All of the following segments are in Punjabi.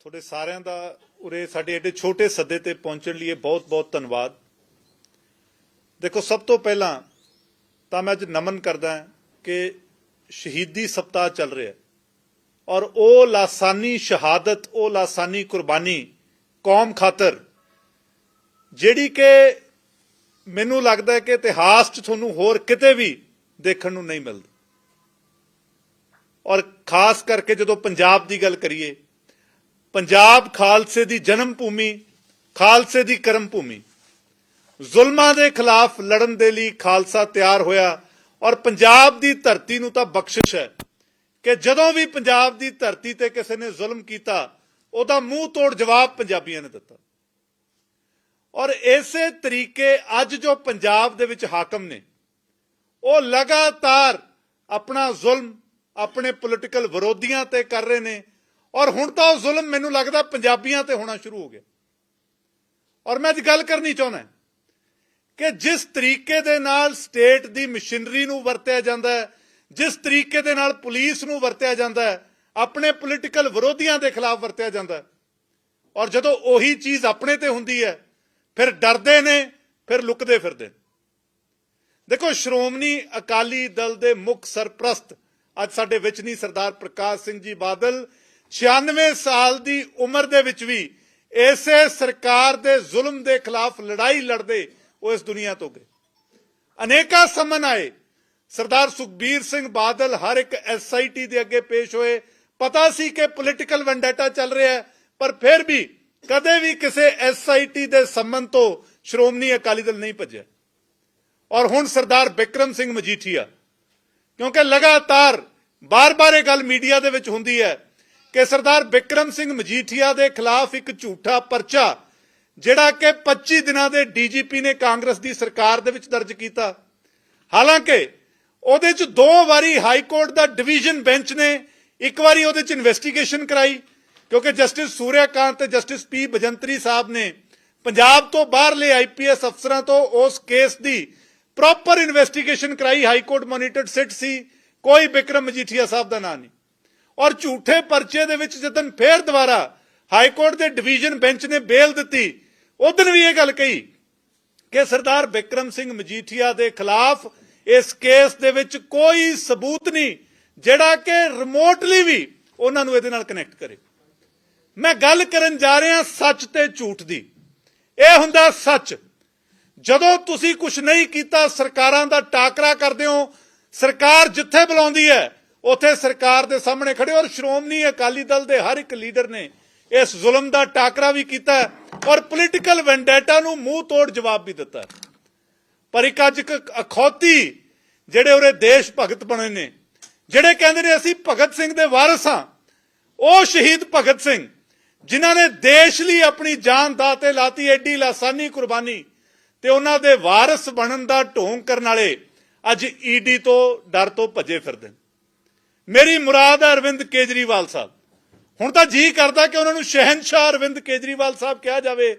ਤੁਹਾਡੇ ਸਾਰਿਆਂ ਦਾ ਉਰੇ ਸਾਡੇ ਏਡੇ ਛੋਟੇ ਸੱਦੇ ਤੇ ਪਹੁੰਚਣ ਲਈ ਬਹੁਤ-ਬਹੁਤ ਧੰਨਵਾਦ। ਦੇਖੋ, ਸਭ ਤੋਂ ਪਹਿਲਾਂ ਤਾਂ ਮੈਂ ਅੱਜ ਨਮਨ ਕਰਦਾ ਕਿ ਸ਼ਹੀਦੀ ਸਪਤਾਹ ਚੱਲ ਰਿਹਾ ਔਰ ਉਹ ਲਾਸਾਨੀ ਸ਼ਹਾਦਤ, ਉਹ ਲਾਸਾਨੀ ਕੁਰਬਾਨੀ ਕੌਮ ਖਾਤਰ, ਜਿਹੜੀ ਕਿ ਮੈਨੂੰ ਲੱਗਦਾ ਹੈ ਕਿ ਇਤਿਹਾਸ 'ਚ ਤੁਹਾਨੂੰ ਹੋਰ ਕਿਤੇ ਵੀ ਦੇਖਣ ਨੂੰ ਨਹੀਂ ਮਿਲਦੀ। ਔਰ ਖਾਸ ਕਰਕੇ ਜਦੋਂ ਪੰਜਾਬ ਦੀ ਗੱਲ ਕਰੀਏ, ਪੰਜਾਬ ਖਾਲਸੇ ਦੀ ਜਨਮ ਭੂਮੀ, ਖਾਲਸੇ ਦੀ ਕਰਮ ਭੂਮੀ, ਜ਼ੁਲਮਾਂ ਦੇ ਖਿਲਾਫ ਲੜਨ ਦੇ ਲਈ ਖਾਲਸਾ ਤਿਆਰ ਹੋਇਆ ਔਰ ਪੰਜਾਬ ਦੀ ਧਰਤੀ ਨੂੰ ਤਾਂ ਬਖਸ਼ਿਸ਼ ਹੈ ਕਿ ਜਦੋਂ ਵੀ ਪੰਜਾਬ ਦੀ ਧਰਤੀ ਤੇ ਕਿਸੇ ਨੇ ਜ਼ੁਲਮ ਕੀਤਾ ਉਹਦਾ ਮੂੰਹ ਤੋੜ ਜਵਾਬ ਪੰਜਾਬੀਆਂ ਨੇ ਦਿੱਤਾ। ਔਰ ਇਸੇ ਤਰੀਕੇ ਅੱਜ ਜੋ ਪੰਜਾਬ ਦੇ ਵਿੱਚ ਹਾਕਮ ਨੇ, ਉਹ ਲਗਾਤਾਰ ਆਪਣਾ ਜ਼ੁਲਮ ਆਪਣੇ ਪੋਲਿਟੀਕਲ ਵਿਰੋਧੀਆਂ ਤੇ ਕਰ ਰਹੇ ਨੇ। ਔਰ ਹੁਣ ਤਾਂ ਉਹ ਜ਼ੁਲਮ ਮੈਨੂੰ ਲੱਗਦਾ ਪੰਜਾਬੀਆਂ ਤੇ ਹੋਣਾ ਸ਼ੁਰੂ ਹੋ ਗਿਆ। ਔਰ ਮੈਂ ਅੱਜ ਗੱਲ ਕਰਨੀ ਚਾਹੁੰਦਾ ਕਿ ਜਿਸ ਤਰੀਕੇ ਦੇ ਨਾਲ ਸਟੇਟ ਦੀ ਮਸ਼ੀਨਰੀ ਨੂੰ ਵਰਤਿਆ ਜਾਂਦਾ ਹੈ, ਜਿਸ ਤਰੀਕੇ ਦੇ ਨਾਲ ਪੁਲਿਸ ਨੂੰ ਵਰਤਿਆ ਜਾਂਦਾ ਹੈ ਆਪਣੇ ਪੋਲੀਟੀਕਲ ਵਿਰੋਧੀਆਂ ਦੇ ਖਿਲਾਫ ਵਰਤਿਆ ਜਾਂਦਾ ਔਰ ਜਦੋਂ ਉਹੀ ਚੀਜ਼ ਆਪਣੇ ਤੇ ਹੁੰਦੀ ਹੈ, ਫਿਰ ਡਰਦੇ ਨੇ, ਫਿਰ ਲੁਕਦੇ ਫਿਰਦੇ ਦੇਖੋ, ਸ਼੍ਰੋਮਣੀ ਅਕਾਲੀ ਦਲ ਦੇ ਮੁੱਖ ਸਰਪ੍ਰਸਤ ਅੱਜ ਸਾਡੇ ਵਿੱਚ ਨਹੀਂ, ਸਰਦਾਰ ਪ੍ਰਕਾਸ਼ ਸਿੰਘ ਜੀ ਬਾਦਲ 96 ਸਾਲ ਦੀ ਉਮਰ ਦੇ ਵਿੱਚ ਵੀ ਇਸੇ ਸਰਕਾਰ ਦੇ ਜ਼ੁਲਮ ਦੇ ਖਿਲਾਫ ਲੜਾਈ ਲੜਦੇ ਉਹ ਇਸ ਦੁਨੀਆ ਤੋਂ ਗਏ। ਅਨੇਕਾਂ ਸਮਨ ਆਏ। ਸਰਦਾਰ ਸੁਖਬੀਰ ਸਿੰਘ ਬਾਦਲ ਹਰ ਇੱਕ ਐਸਆਈਟੀ ਦੇ ਅੱਗੇ ਪੇਸ਼ ਹੋਏ। ਪਤਾ ਸੀ ਕਿ ਪੋਲਿਟੀਕਲ ਵੈਂਡੇਟਾ ਚੱਲ ਰਿਹਾ ਹੈ, ਪਰ ਫਿਰ ਵੀ ਕਦੇ ਵੀ ਕਿਸੇ ਐਸਆਈਟੀ ਦੇ ਸੰਬੰਧ ਤੋਂ ਸ਼੍ਰੋਮਣੀ ਅਕਾਲੀ ਦਲ ਨਹੀਂ ਭੱਜਿਆ। ਔਰ ਹੁਣ ਸਰਦਾਰ ਬਿਕਰਮ ਸਿੰਘ ਮਜੀਠੀਆ, ਕਿਉਂਕਿ ਲਗਾਤਾਰ ਬਾਰ-ਬਾਰ ਇਹ ਗੱਲ ਮੀਡੀਆ ਦੇ ਵਿੱਚ ਹੁੰਦੀ ਹੈ ਕਿ ਸਰਦਾਰ ਬਿਕਰਮ ਸਿੰਘ ਮਜੀਠੀਆ ਦੇ ਖਿਲਾਫ ਇੱਕ ਝੂਠਾ ਪਰਚਾ, ਜਿਹੜਾ ਕਿ 25 ਦਿਨਾਂ ਦੇ ਡੀਜੀਪੀ ਨੇ ਕਾਂਗਰਸ ਦੀ ਸਰਕਾਰ ਦੇ ਵਿੱਚ ਦਰਜ ਕੀਤਾ। ਹਾਲਾਂਕਿ ਉਹਦੇ 'ਚ ਦੋ ਵਾਰੀ ਹਾਈ ਕੋਰਟ ਦਾ ਡਿਵੀਜ਼ਨ ਬੈਂਚ ਨੇ ਇੱਕ ਵਾਰੀ ਉਹਦੇ 'ਚ ਇਨਵੈਸਟੀਗੇਸ਼ਨ ਕਰਾਈ, ਕਿਉਂਕਿ ਜਸਟਿਸ ਸੂਰਿਆਕਾਂਤ ਤੇ ਜਸਟਿਸ ਪੀ ਬਜੰਤਰੀ ਸਾਹਿਬ ਨੇ ਪੰਜਾਬ ਤੋਂ ਬਾਹਰਲੇ ਆਈਪੀਐਸ ਅਫਸਰਾਂ ਤੋਂ ਉਸ ਕੇਸ ਦੀ ਪ੍ਰੋਪਰ ਇਨਵੈਸਟੀਗੇਸ਼ਨ ਕਰਾਈ ਹਾਈ ਕੋਰਟ ਮੋਨੀਟਰਡ ਸਿਟ ਸੀ, ਕੋਈ ਬਿਕਰਮ ਮਜੀਠੀਆ ਸਾਹਿਬ ਦਾ ਨਾਂ ਨਹੀਂ। ਔਰ ਝੂਠੇ ਪਰਚੇ ਦੇ ਵਿੱਚ ਜਦੋਂ ਫੇਰ ਦੁਬਾਰਾ ਹਾਈ ਕੋਰਟ ਦੇ ਡਿਵੀਜ਼ਨ ਬੈਂਚ ਨੇ ਬੇਲ ਦਿੱਤੀ ਉਦੋਂ ਵੀ ਇਹ ਗੱਲ ਕਹੀ ਕਿ ਸਰਦਾਰ ਬਿਕਰਮ ਸਿੰਘ ਮਜੀਠੀਆ ਦੇ ਖਿਲਾਫ ਇਸ ਕੇਸ ਦੇ ਵਿੱਚ ਕੋਈ ਸਬੂਤ ਨਹੀਂ ਜਿਹੜਾ ਕਿ ਰਿਮੋਟਲੀ ਵੀ ਉਹਨਾਂ ਨੂੰ ਇਹਦੇ ਨਾਲ ਕਨੈਕਟ ਕਰੇ। ਮੈਂ ਗੱਲ ਕਰਨ ਜਾ ਰਿਹਾ ਸੱਚ ਤੇ ਝੂਠ ਦੀ। ਇਹ ਹੁੰਦਾ ਸੱਚ। ਜਦੋਂ ਤੁਸੀਂ ਕੁਝ ਨਹੀਂ ਕੀਤਾ, ਸਰਕਾਰਾਂ ਦਾ ਟਾਕਰਾ ਕਰਦੇ ਹੋ, ਸਰਕਾਰ ਜਿੱਥੇ ਬੁਲਾਉਂਦੀ ਹੈ, ਉੱਥੇ ਸਰਕਾਰ ਦੇ ਸਾਹਮਣੇ ਖੜੇ ਔਰ ਸ਼੍ਰੋਮਣੀ ਅਕਾਲੀ ਦਲ ਦੇ ਹਰ ਇੱਕ ਲੀਡਰ ਨੇ ਇਸ ਜ਼ੁਲਮ ਦਾ ਟਾਕਰਾ ਵੀ ਕੀਤਾ ਔਰ ਪੋਲੀਟੀਕਲ ਵੈਂਡੇਟਾ ਨੂੰ ਮੂੰਹ ਤੋੜ ਜਵਾਬ ਵੀ ਦਿੱਤਾ ਪਰ ਇੱਕ ਅੱਜ ਇੱਕ ਅਖੌਤੀ ਜਿਹੜੇ ਉਹਰੇ ਦੇਸ਼ ਭਗਤ ਬਣੇ ਨੇ ਜਿਹੜੇ ਕਹਿੰਦੇ ਨੇ ਅਸੀਂ ਭਗਤ ਸਿੰਘ ਦੇ ਵਾਰਿਸ ਹਾਂ, ਉਹ ਸ਼ਹੀਦ ਭਗਤ ਸਿੰਘ, ਜਿਨ੍ਹਾਂ ਨੇ ਦੇਸ਼ ਲਈ ਆਪਣੀ ਜਾਨ ਦਾਤੇ ਲਾਤੀ ਐਡੀ ਲਾਸਾਨੀ ਕੁਰਬਾਨੀ, ਤੇ ਉਹਨਾਂ ਦੇ ਵਾਰਿਸ ਬਣਨ ਦਾ ਢੋਂਗ ਕਰਨ ਵਾਲੇ ਅੱਜ ਈਡੀ ਤੋਂ ਡਰ ਤੋਂ ਭੱਜੇ ਫਿਰਦੇ ਮੇਰੀ ਮੁਰਾਦ ਹੈ ਅਰਵਿੰਦ ਕੇਜਰੀਵਾਲ ਸਾਹਿਬ। ਹੁਣ ਤਾਂ ਜੀ ਕਰਦਾ ਕਿ ਉਹਨਾਂ ਨੂੰ ਸ਼ਹਿਨशाह ਅਰਵਿੰਦ ਕੇਜਰੀਵਾਲ ਸਾਹਿਬ ਕਿਹਾ ਜਾਵੇ,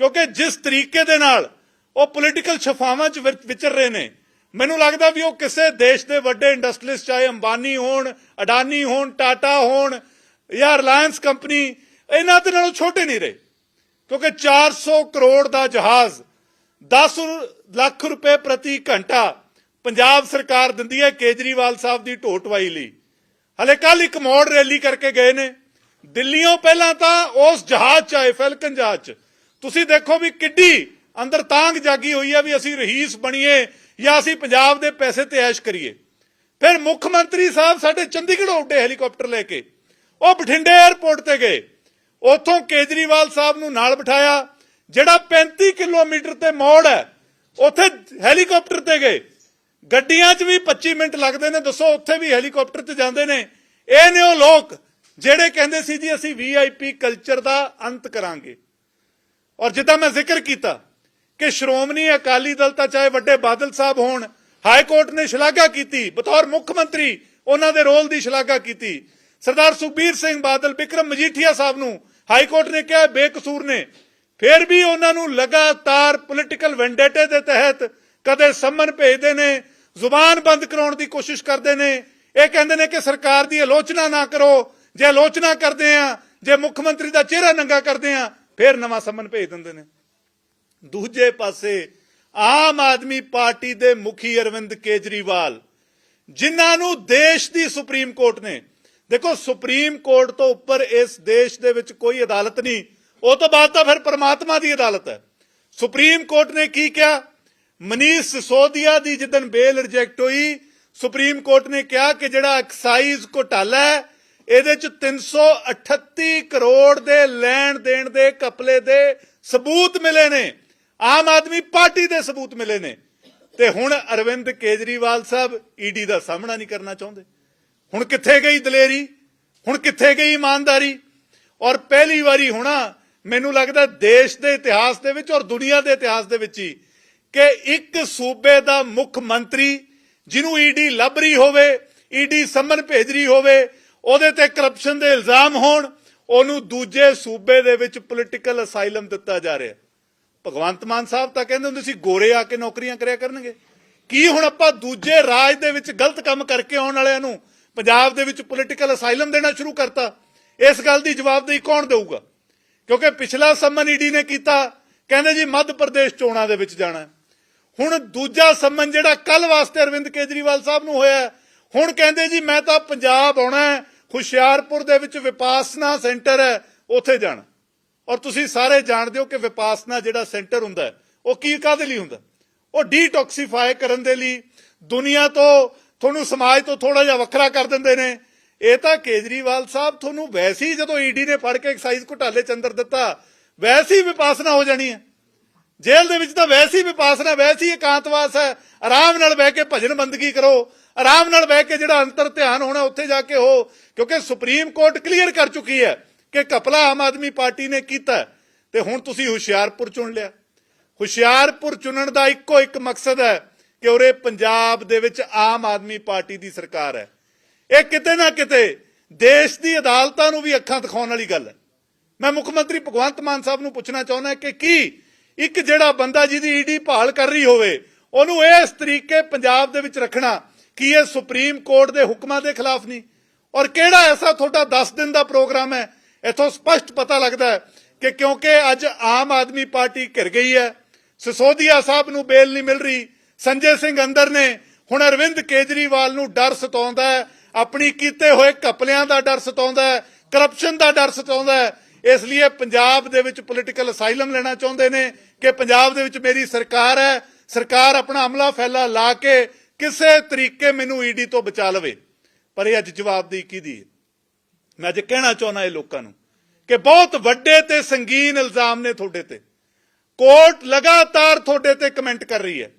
ਕਿਉਂਕਿ ਜਿਸ ਤਰੀਕੇ ਦੇ ਨਾਲ ਉਹ ਪੋਲੀਟੀਕਲ ਛਫਾਵਾਂ 'ਚ ਵਿਚ- ਵਿਚਰ ਰਹੇ ਨੇ ਮੈਨੂੰ ਲੱਗਦਾ ਵੀ ਉਹ ਕਿਸੇ ਦੇਸ਼ ਦੇ ਵੱਡੇ ਇੰਡਸਟਰੀਲਿਸਟ ਚਾਹੇ ਅੰਬਾਨੀ ਹੋਣ, ਅਡਾਨੀ ਹੋਣ, ਟਾਟਾ ਹੋਣ ਜਾਂ ਰਿਲਾਇੰਸ ਕੰਪਨੀ, ਇਹਨਾਂ ਦੇ ਨਾਲੋਂ ਛੋਟੇ ਨਹੀਂ ਰਹੇ। ਕਿਉਂਕਿ 400 ਕਰੋੜ ਦਾ ਜਹਾਜ਼ 10 ਲੱਖ ਰੁਪਏ ਪ੍ਰਤੀ ਘੰਟਾ ਪੰਜਾਬ ਸਰਕਾਰ ਦਿੰਦੀ ਹੈ ਕੇਜਰੀਵਾਲ ਸਾਹਿਬ ਦੀ ਢੋਟਵਾਈ ਲਈ। ਹਲੇ ਕੱਲ ਇੱਕ ਮੋੜ ਰੈਲੀ ਕਰਕੇ ਗਏ ਨੇ। ਦਿੱਲੀੋਂ ਪਹਿਲਾਂ ਤਾਂ ਉਸ ਜਹਾਜ਼ ਚ ਆਏ, ਫੈਲਕਨ ਜਹਾਜ਼ ਚ। ਤੁਸੀਂ ਦੇਖੋ ਵੀ ਕਿੱਡੀ ਅੰਦਰ ਤਾਂਗ ਜਾਗੀ ਹੋਈ ਹੈ ਵੀ ਅਸੀਂ ਰਹੀਸ ਬਣੀਏ ਜਾਂ ਅਸੀਂ ਪੰਜਾਬ ਦੇ ਪੈਸੇ ਤੇ ਐਸ਼ ਕਰੀਏ। ਫਿਰ ਮੁੱਖ ਮੰਤਰੀ ਸਾਹਿਬ ਸਾਡੇ ਚੰਡੀਗੜ੍ਹ ਉੱਡੇ ਹੈਲੀਕਾਪਟਰ ਲੈ ਕੇ। ਉਹ ਬਠਿੰਡੇ 에ਅਰਪੋਰਟ ਤੇ ਗਏ। ਉੱਥੋਂ ਕੇਜਰੀਵਾਲ ਸਾਹਿਬ ਨੂੰ ਨਾਲ ਬਿਠਾਇਆ, ਜਿਹੜਾ 35 ਕਿਲੋਮੀਟਰ ਤੇ ਮੋੜ ਹੈ, ਉੱਥੇ ਹੈਲੀਕਾਪਟਰ ਤੇ ਗਏ। ਗੱਡੀਆਂ 'ਚ ਵੀ 25 ਮਿੰਟ ਲੱਗਦੇ ਨੇ, ਦੱਸੋ ਉੱਥੇ ਵੀ ਹੈਲੀਕਾਪਟਰ 'ਚ ਜਾਂਦੇ ਨੇ। ਇਹ ਨੇ ਉਹ ਲੋਕ, ਜਿਹੜੇ ਕਹਿੰਦੇ ਸੀ ਜੀ ਅਸੀਂ ਵੀਆਈਪੀ ਕਲਚਰ ਦਾ ਅੰਤ ਕਰਾਂਗੇ। ਔਰ ਜਿੱਦਾਂ ਮੈਂ ਜ਼ਿਕਰ ਕੀਤਾ ਕਿ ਸ਼੍ਰੋਮਣੀ ਅਕਾਲੀ ਦਲ ਤਾਂ ਚਾਹੇ ਵੱਡੇ ਬਾਦਲ ਸਾਹਿਬ ਹੋਣ, ਹਾਈ ਕੋਰਟ ਨੇ ਸ਼ਲਾਘਾ ਕੀਤੀ, ਬਤੌਰ ਮੁੱਖ ਮੰਤਰੀ ਉਹਨਾਂ ਦੇ ਰੋਲ ਦੀ ਸ਼ਲਾਘਾ ਕੀਤੀ। ਸਰਦਾਰ ਸੁਖਬੀਰ ਸਿੰਘ ਬਾਦਲ, ਵਿਕਰਮ ਮਜੀਠੀਆ ਸਾਹਿਬ ਨੂੰ ਹਾਈ ਕੋਰਟ ਨੇ ਕਿਹਾ ਬੇਕਸੂਰ ਨੇ। ਫਿਰ ਵੀ ਉਹਨਾਂ ਨੂੰ ਲਗਾਤਾਰ ਪੋਲਿਟੀਕਲ ਵੈਂਡੇਟੇ ਦੇ ਤਹਿਤ ਕਦੇ ਸੰਮਨ ਭੇਜਦੇ ਨੇ, ਜ਼ੁਬਾਨ ਬੰਦ ਕਰਾਉਣ ਦੀ ਕੋਸ਼ਿਸ਼ ਕਰਦੇ ਨੇ। ਇਹ ਕਹਿੰਦੇ ਨੇ ਕਿ ਸਰਕਾਰ ਦੀ ਆਲੋਚਨਾ ਨਾ ਕਰੋ, ਜੇ ਆਲੋਚਨਾ ਕਰਦੇ ਆ, ਜੇ ਮੁੱਖ ਮੰਤਰੀ ਦਾ ਚਿਹਰਾ ਨੰਗਾ ਕਰਦੇ ਆ, ਫਿਰ ਨਵਾਂ ਸੰਮਨ ਭੇਜ ਦਿੰਦੇ ਨੇ। ਦੂਜੇ ਪਾਸੇ ਆਮ ਆਦਮੀ ਪਾਰਟੀ ਦੇ ਮੁਖੀ ਅਰਵਿੰਦ ਕੇਜਰੀਵਾਲ, ਜਿਨ੍ਹਾਂ ਨੂੰ ਦੇਸ਼ ਦੀ ਸੁਪਰੀਮ ਕੋਰਟ ਨੇ। ਦੇਖੋ, ਸੁਪਰੀਮ ਕੋਰਟ ਤੋਂ ਉੱਪਰ ਇਸ ਦੇਸ਼ ਦੇ ਵਿੱਚ ਕੋਈ ਅਦਾਲਤ ਨਹੀਂ। ਉਹ ਤੋਂ ਬਾਅਦ ਤਾਂ ਫਿਰ ਪਰਮਾਤਮਾ ਦੀ ਅਦਾਲਤ ਹੈ। ਸੁਪਰੀਮ ਕੋਰਟ ਨੇ ਕੀ ਕਿਹਾ? ਮਨੀਸ਼ ਸਿਸੋਦੀਆ ਦੀ ਜਿੱਦਨ ਬੇਲ ਰਿਜੈਕਟ ਹੋਈ, ਸੁਪਰੀਮ ਕੋਰਟ ਨੇ ਕਿਹਾ ਕਿ ਜਿਹੜਾ ਐਕਸਾਈਜ਼ ਘੁਟਾਲਾ ਹੈ, ਇਹਦੇ ਚ 338 ਕਰੋੜ ਦੇ ਲੈਣ ਦੇਣ ਦੇ ਕਪਲੇ ਦੇ ਸਬੂਤ ਮਿਲੇ ਨੇ। ਆਮ ਆਦਮੀ ਪਾਰਟੀ ਦੇ ਸਬੂਤ ਮਿਲੇ ਨੇ। ਤੇ ਹੁਣ ਅਰਵਿੰਦ ਕੇਜਰੀਵਾਲ ਸਾਹਿਬ ਈਡੀ ਦਾ ਸਾਹਮਣਾ ਨਹੀਂ ਕਰਨਾ ਚਾਹੁੰਦੇ। ਹੁਣ ਕਿੱਥੇ ਗਈ ਦਲੇਰੀ? ਹੁਣ ਕਿੱਥੇ ਗਈ ਇਮਾਨਦਾਰੀ? ਔਰ ਪਹਿਲੀ ਵਾਰੀ ਹੋਣਾ ਮੈਨੂੰ ਲੱਗਦਾ ਦੇਸ਼ ਦੇ ਇਤਿਹਾਸ ਦੇ ਵਿੱਚ ਔਰ ਦੁਨੀਆ ਦੇ ਇਤਿਹਾਸ ਦੇ ਵਿੱਚ ਹੀ ਕਿ ਇੱਕ ਸੂਬੇ ਦਾ ਮੁੱਖ ਮੰਤਰੀ ਜਿਹਨੂੰ ਈਡੀ ਲੱਭ ਰਹੀ ਹੋਵੇ, ਈਡੀ ਸੰਮਨ ਭੇਜ ਰਹੀ ਹੋਵੇ, ਉਹਦੇ ਤੇ ਕਰਪਸ਼ਨ ਦੇ ਇਲਜ਼ਾਮ ਹੋਣ, ਉਹਨੂੰ ਦੂਜੇ ਸੂਬੇ ਦੇ ਵਿੱਚ ਪੋਲੀਟੀਕਲ ਅਸਾਈਲਮ ਦਿੱਤਾ ਜਾ ਰਿਹਾ। ਭਗਵੰਤ ਮਾਨ ਸਾਹਿਬ ਤਾਂ ਕਹਿੰਦੇ ਹੁੰਦੇ ਸੀ, ਗੋਰੇ ਆ ਕੇ ਨੌਕਰੀਆਂ ਕਰਿਆ ਕਰਨਗੇ। ਕੀ ਹੁਣ ਆਪਾਂ ਦੂਜੇ ਰਾਜ ਦੇ ਵਿੱਚ ਗਲਤ ਕੰਮ ਕਰਕੇ ਆਉਣ ਵਾਲਿਆਂ ਨੂੰ ਪੰਜਾਬ ਦੇ ਵਿੱਚ ਪੋਲੀਟੀਕਲ ਅਸਾਈਲਮ ਦੇਣਾ ਸ਼ੁਰੂ ਕਰਤਾ? ਇਸ ਗੱਲ ਦੀ ਜਵਾਬਦੇਹੀ ਕੌਣ ਦੇਊਗਾ? ਕਿਉਂਕਿ ਪਿਛਲਾ ਸੰਮਨ ਈਡੀ ਨੇ ਕੀਤਾ, ਕਹਿੰਦੇ ਜੀ ਮੱਧ ਪ੍ਰਦੇਸ਼ ਚੋਣਾਂ ਦੇ ਵਿੱਚ ਜਾਣਾ। ਹੁਣ ਦੂਜਾ ਸੰਮਨ ਜਿਹੜਾ ਕੱਲ ਵਾਸਤੇ ਅਰਵਿੰਦ ਕੇਜਰੀਵਾਲ ਸਾਹਿਬ ਨੂੰ ਹੋਇਆ ਹੁਣ ਕਹਿੰਦੇ ਜੀ ਮੈਂ ਤਾਂ ਪੰਜਾਬ ਆਉਣਾ ਹੁਸ਼ਿਆਰਪੁਰ ਦੇ ਵਿੱਚ ਵਿਪਾਸਨਾ ਸੈਂਟਰ ਹੈ, ਉੱਥੇ ਜਾਣਾ। ਔਰ ਤੁਸੀਂ ਸਾਰੇ ਜਾਣਦੇ ਹੋ ਕਿ ਵਿਪਾਸਨਾ ਜਿਹੜਾ ਸੈਂਟਰ ਹੁੰਦਾ ਉਹ ਕੀ ਕਾਹਦੇ ਲਈ ਹੁੰਦਾ? ਉਹ ਡੀਟੌਕਸੀਫਾਈ ਕਰਨ ਦੇ ਲਈ ਦੁਨੀਆ ਤੋਂ, ਤੁਹਾਨੂੰ ਸਮਾਜ ਤੋਂ ਥੋੜਾ ਜਿਹਾ ਵੱਖਰਾ ਕਰ ਦਿੰਦੇ ਨੇ। ਇਹ ਤਾਂ ਕੇਜਰੀਵਾਲ ਸਾਹਿਬ ਤੁਹਾਨੂੰ ਵੈਸੇ ਹੀ ਜਦੋਂ ਈਡੀ ਨੇ ਫੜ ਕੇ ਐਕਸਾਈਜ਼ ਘੁਟਾਲੇ ਚ ਅੰਦਰ ਦਿੱਤਾ, ਵੈਸੇ ਹੀ ਵਿਪਾਸਨਾ ਹੋ ਜਾਣੀ ਹੈ। ਜੇਲ੍ਹ ਦੇ ਵਿੱਚ ਤਾਂ ਵੈਸੇ ਹੀ ਵਿਪਾਸਨਾ, ਵੈਸੇ ਹੀ ਇਕਾਂਤਵਾਸ ਹੈ। ਆਰਾਮ ਨਾਲ ਬਹਿ ਕੇ ਭਜਨ ਬੰਦਗੀ ਕਰੋ। ਆਰਾਮ ਨਾਲ ਬਹਿ ਕੇ ਜਿਹੜਾ ਅੰਤਰ ਧਿਆਨ ਹੋਣਾ, ਉੱਥੇ ਜਾ ਕੇ ਹੋ, ਕਿਉਂਕਿ ਸੁਪਰੀਮ ਕੋਰਟ ਕਲੀਅਰ ਕਰ ਚੁੱਕੀ ਹੈ ਕਿ ਕਪਲਾ ਆਮ ਆਦਮੀ ਪਾਰਟੀ ਨੇ ਕੀਤਾ ਹੈ। ਤੇ ਹੁਣ ਤੁਸੀਂ ਹੁਸ਼ਿਆਰਪੁਰ ਚੁਣ ਲਿਆ। ਹੁਸ਼ਿਆਰਪੁਰ ਚੁਣਨ ਦਾ ਇੱਕੋ ਇੱਕ ਮਕਸਦ ਹੈ ਕਿ ਉਰੇ ਪੰਜਾਬ ਦੇ ਵਿੱਚ ਆਮ ਆਦਮੀ ਪਾਰਟੀ ਦੀ ਸਰਕਾਰ ਹੈ। ਇਹ ਕਿਤੇ ਨਾ ਕਿਤੇ ਦੇਸ਼ ਦੀ ਅਦਾਲਤਾਂ ਨੂੰ ਵੀ ਅੱਖਾਂ ਦਿਖਾਉਣ ਵਾਲੀ ਗੱਲ ਹੈ। ਮੈਂ ਮੁੱਖ ਮੰਤਰੀ ਭਗਵੰਤ ਮਾਨ ਸਾਹਿਬ ਨੂੰ ਪੁੱਛਣਾ ਚਾਹੁੰਦਾ ਕਿ ਕੀ ਇੱਕ ਜਿਹੜਾ ਬੰਦਾ ਜਿਹਦੀ ਈਡੀ ਭਾਲ ਕਰ ਰਹੀ ਹੋਵੇ, ਉਹਨੂੰ ਇਸ ਤਰੀਕੇ ਪੰਜਾਬ ਦੇ ਵਿੱਚ ਰੱਖਣਾ ਕੀ ਇਹ ਸੁਪਰੀਮ ਕੋਰਟ ਦੇ ਹੁਕਮਾਂ ਦੇ ਖਿਲਾਫ ਨਹੀਂ? ਔਰ ਕਿਹੜਾ ਐਸਾ ਤੁਹਾਡਾ 10 ਦਿਨ ਦਾ ਪ੍ਰੋਗਰਾਮ ਹੈ ਇਥੋਂ ਸਪਸ਼ਟ ਪਤਾ ਲੱਗਦਾ ਹੈ ਕਿ ਕਿਉਂਕਿ ਅੱਜ ਆਮ ਆਦਮੀ ਪਾਰਟੀ ਘਿਰ ਗਈ ਹੈ, ਸਿਸੋਦੀਆ ਸਾਹਿਬ ਨੂੰ ਬੇਲ ਨਹੀਂ ਮਿਲ ਰਹੀ, ਸੰਜੇ ਸਿੰਘ ਅੰਦਰ ਨੇ, ਹੁਣ ਅਰਵਿੰਦ ਕੇਜਰੀਵਾਲ ਨੂੰ ਡਰ ਸਤਾਉਂਦਾ ਹੈ, ਆਪਣੀ ਕੀਤੇ ਹੋਏ ਕਪਲਿਆਂ ਦਾ ਡਰ ਸਤਾਉਂਦਾ ਹੈ ਕਰਪਸ਼ਨ ਦਾ ਡਰ ਸਤਾਉਂਦਾ ਹੈ, ਇਸ ਲਈ ਪੰਜਾਬ ਦੇ ਵਿੱਚ ਪੋਲੀਟੀਕਲ ਅਸਾਈਲਮ ਲੈਣਾ ਚਾਹੁੰਦੇ ਨੇ ਕਿ ਪੰਜਾਬ ਦੇ ਵਿੱਚ ਮੇਰੀ ਸਰਕਾਰ ਹੈ, ਸਰਕਾਰ ਆਪਣਾ ਅਮਲਾ ਫੈਲਾ ਲਾ ਕੇ ਕਿਸੇ ਤਰੀਕੇ ਮੈਨੂੰ ਈਡੀ ਤੋਂ ਬਚਾ ਲਵੇ। ਪਰ ਇਹ ਅੱਜ ਜਵਾਬਦੇਹੀ ਕਿਹਦੀ ਹੈ? ਮੈਂ ਅੱਜ ਕਹਿਣਾ ਚਾਹੁੰਦਾ ਇਹ ਲੋਕਾਂ ਨੂੰ ਕਿ ਬਹੁਤ ਵੱਡੇ ਤੇ ਸੰਗੀਨ ਇਲਜ਼ਾਮ ਨੇ ਤੁਹਾਡੇ ਤੇ। ਕੋਰਟ ਲਗਾਤਾਰ ਤੁਹਾਡੇ ਤੇ ਕਮੈਂਟ ਕਰ ਰਹੀ ਹੈ।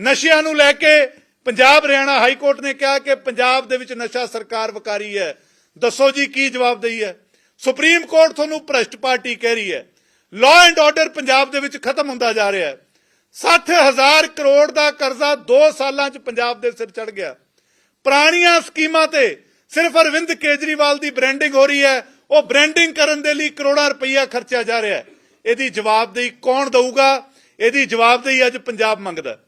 ਨਸ਼ਿਆਂ ਨੂੰ ਲੈ ਕੇ ਪੰਜਾਬ ਹਰਿਆਣਾ ਹਾਈ ਕੋਰਟ ਨੇ ਕਿਹਾ ਕਿ ਪੰਜਾਬ ਦੇ ਵਿੱਚ ਨਸ਼ਾ ਸਰਕਾਰ ਵਕਾਰੀ ਹੈ। ਦੱਸੋ ਜੀ ਕੀ ਜਵਾਬਦੇਹੀ ਹੈ? ਸੁਪਰੀਮ ਕੋਰਟ ਤੁਹਾਨੂੰ ਭ੍ਰਸ਼ਟ ਪਾਰਟੀ ਕਹਿ ਰਹੀ ਹੈ। ਲਾਅ ਐਂਡ ਆਰਡਰ ਪੰਜਾਬ ਦੇ ਵਿੱਚ ਖਤਮ ਹੁੰਦਾ ਜਾ ਰਿਹਾ ਹੈ। 60000 ਕਰੋੜ ਦਾ ਕਰਜ਼ਾ 2 ਸਾਲਾਂ 'ਚ ਪੰਜਾਬ ਦੇ ਸਿਰ ਚੜ ਗਿਆ। ਪੁਰਾਣੀਆਂ ਸਕੀਮਾਂ ਤੇ ਸਿਰਫ ਅਰਵਿੰਦ ਕੇਜਰੀਵਾਲ ਦੀ ਬ੍ਰਾਂਡਿੰਗ ਹੋ ਰਹੀ ਹੈ। ਉਹ ਬ੍ਰਾਂਡਿੰਗ ਕਰਨ ਦੇ ਲਈ ਕਰੋੜਾਂ ਰੁਪਈਆ ਖਰਚਿਆ ਜਾ ਰਿਹਾ ਹੈ। ਇਹਦੀ ਜਵਾਬਦੇਹੀ ਕੌਣ ਦਊਗਾ? ਇਹਦੀ ਜਵਾਬਦੇਹੀ ਅੱਜ ਪੰਜਾਬ ਮੰਗਦਾ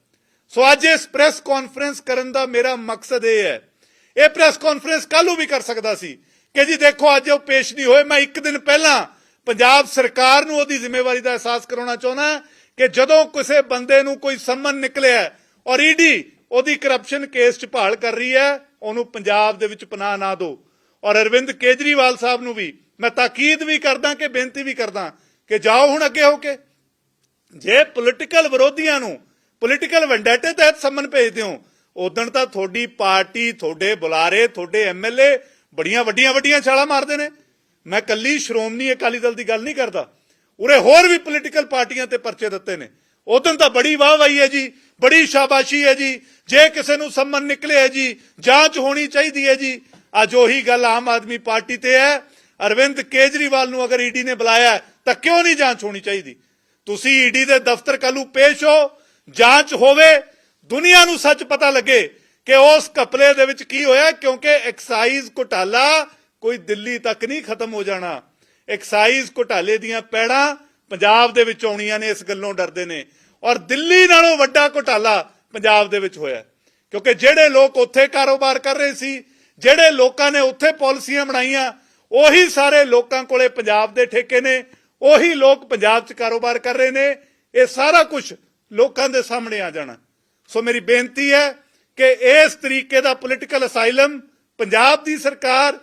ਸੋ ਅੱਜ ਇਸ ਪ੍ਰੈਸ ਕਾਨਫਰੰਸ ਕਰਨ ਦਾ ਮੇਰਾ ਮਕਸਦ ਇਹ ਹੈ। ਇਹ ਪ੍ਰੈਸ ਕਾਨਫਰੰਸ ਕੱਲ ਵੀ ਕਰ ਸਕਦਾ ਸੀ। ਕਿ ਜੀ ਦੇਖੋ, ਅੱਜ ਉਹ ਪੇਸ਼ ਨਹੀਂ ਹੋਏ। ਮੈਂ ਇੱਕ ਦਿਨ ਪਹਿਲਾਂ ਪੰਜਾਬ ਸਰਕਾਰ ਨੂੰ ਉਹਦੀ ਜ਼ਿੰਮੇਵਾਰੀ ਦਾ ਅਹਿਸਾਸ ਕਰਾਉਣਾ ਚਾਹੁੰਦਾ ਕਿ ਜਦੋਂ ਕਿਸੇ ਬੰਦੇ ਨੂੰ ਕੋਈ ਸੰਮਨ ਨਿਕਲਿਆ ਹੈ ਔਰ ਈਡੀ ਉਹਦੀ ਕਰਪਸ਼ਨ ਕੇਸ 'ਚ ਭਾਲ ਕਰ ਰਹੀ ਹੈ, ਉਹਨੂੰ ਪੰਜਾਬ ਦੇ ਵਿੱਚ ਪਨਾਹ ਨਾ ਦਿਓ। ਔਰ ਅਰਵਿੰਦ ਕੇਜਰੀਵਾਲ ਸਾਹਿਬ ਨੂੰ ਵੀ ਮੈਂ ਤਾਕੀਦ ਵੀ ਕਰਦਾ ਕਿ, ਬੇਨਤੀ ਵੀ ਕਰਦਾ ਕਿ ਜਾਓ ਹੁਣ ਅੱਗੇ ਹੋ ਕੇ। ਜੇ ਪੋਲੀਟੀਕਲ ਵਿਰੋਧੀਆਂ ਨੂੰ ਪੋਲੀਟੀਕਲ ਵੈਂਡੇਟੇ ਤਹਿਤ ਸੰਮਨ ਭੇਜਦੇ ਹੋ ਉਦੋਂ ਤਾਂ ਤੁਹਾਡੀ ਪਾਰਟੀ, ਤੁਹਾਡੇ ਬੁਲਾਰੇ, ਤੁਹਾਡੇ ਐਮਐਲਏ ਬੜੀਆਂ ਵੱਡੀਆਂ ਵੱਡੀਆਂ ਛਾਲਾਂ ਮਾਰਦੇ ਨੇ। ਮੈਂ ਕੱਲੀ ਸ਼੍ਰੋਮਣੀ ਅਕਾਲੀ ਦਲ ਦੀ ਗੱਲ ਨਹੀਂ ਕਰਦਾ। ਉਰੇ ਹੋਰ ਵੀ ਪੋਲੀਟੀਕਲ ਪਾਰਟੀਆਂ ਤੇ ਪਰਚੇ ਦਿੱਤੇ ਨੇ। ਉਦੋਂ ਤਾਂ ਬੜੀ ਵਾਹ ਵਾਹਵਾਈ ਹੈ ਜੀ, ਬੜੀ ਸ਼ਾਬਾਸ਼ੀ ਹੈ ਜੀ, ਜੇ ਕਿਸੇ ਨੂੰ ਸੰਮਨ ਨਿਕਲੇ ਹੈ ਜੀ, ਜਾਂਚ ਹੋਣੀ ਚਾਹੀਦੀ ਹੈ ਜੀ। ਅੱਜ ਉਹੀ ਗੱਲ ਆਮ ਆਦਮੀ ਪਾਰਟੀ ਤੇ ਹੈ, ਅਰਵਿੰਦ ਕੇਜਰੀਵਾਲ ਨੂੰ ਅਗਰ ਈਡੀ ਨੇ ਬੁਲਾਇਆ ਤਾਂ ਕਿਉਂ ਨਹੀਂ ਜਾਂਚ ਹੋਣੀ ਚਾਹੀਦੀ? ਤੁਸੀਂ ਈਡੀ ਦੇ ਦਫ਼ਤਰ ਕੱਲੂ ਪੇਸ਼ ਹੋ, ਜਾਂਚ ਹੋਵੇ, ਦੁਨੀਆ ਨੂੰ ਸੱਚ ਪਤਾ ਲੱਗੇ ਕਿ ਉਸ ਕਪਲੇ ਦੇ ਵਿੱਚ ਕੀ ਹੋਇਆ, ਕਿਉਂਕਿ ਐਕਸਾਈਜ਼ ਘੁਟਾਲਾ ਕੋਈ ਦਿੱਲੀ ਤੱਕ ਨਹੀਂ ਖਤਮ ਹੋ ਜਾਣਾ। ਐਕਸਾਈਜ਼ ਘੁਟਾਲੇ ਦੀਆਂ ਪੈੜਾਂ ਪੰਜਾਬ ਦੇ ਵਿੱਚ ਆਉਣੀਆਂ ਨੇ, ਇਸ ਗੱਲੋਂ ਡਰਦੇ ਨੇ। ਔਰ ਦਿੱਲੀ ਨਾਲੋਂ ਵੱਡਾ ਘੁਟਾਲਾ ਪੰਜਾਬ ਦੇ ਵਿੱਚ ਹੋਇਆ ਕਿਉਂਕਿ ਜਿਹੜੇ ਲੋਕ ਉੱਥੇ ਕਾਰੋਬਾਰ ਕਰ ਰਹੇ ਸੀ, ਜਿਹੜੇ ਲੋਕਾਂ ਨੇ ਉੱਥੇ ਪਾਲਿਸੀਆਂ ਬਣਾਈਆਂ, ਉਹੀ ਸਾਰੇ ਲੋਕਾਂ ਕੋਲੇ ਪੰਜਾਬ ਦੇ ਠੇਕੇ ਨੇ, ਉਹੀ ਲੋਕ ਪੰਜਾਬ 'ਚ ਕਾਰੋਬਾਰ ਕਰ ਰਹੇ ਨੇ, ਇਹ ਸਾਰਾ ਕੁਝ ਲੋਕਾਂ ਦੇ ਸਾਹਮਣੇ ਆ ਜਾਣਾ। ਸੋ ਮੇਰੀ ਬੇਨਤੀ ਹੈ ਕਿ ਇਸ ਤਰੀਕੇ ਦਾ ਪੋਲੀਟੀਕਲ ਅਸਾਈਲਮ ਪੰਜਾਬ ਦੀ ਸਰਕਾਰ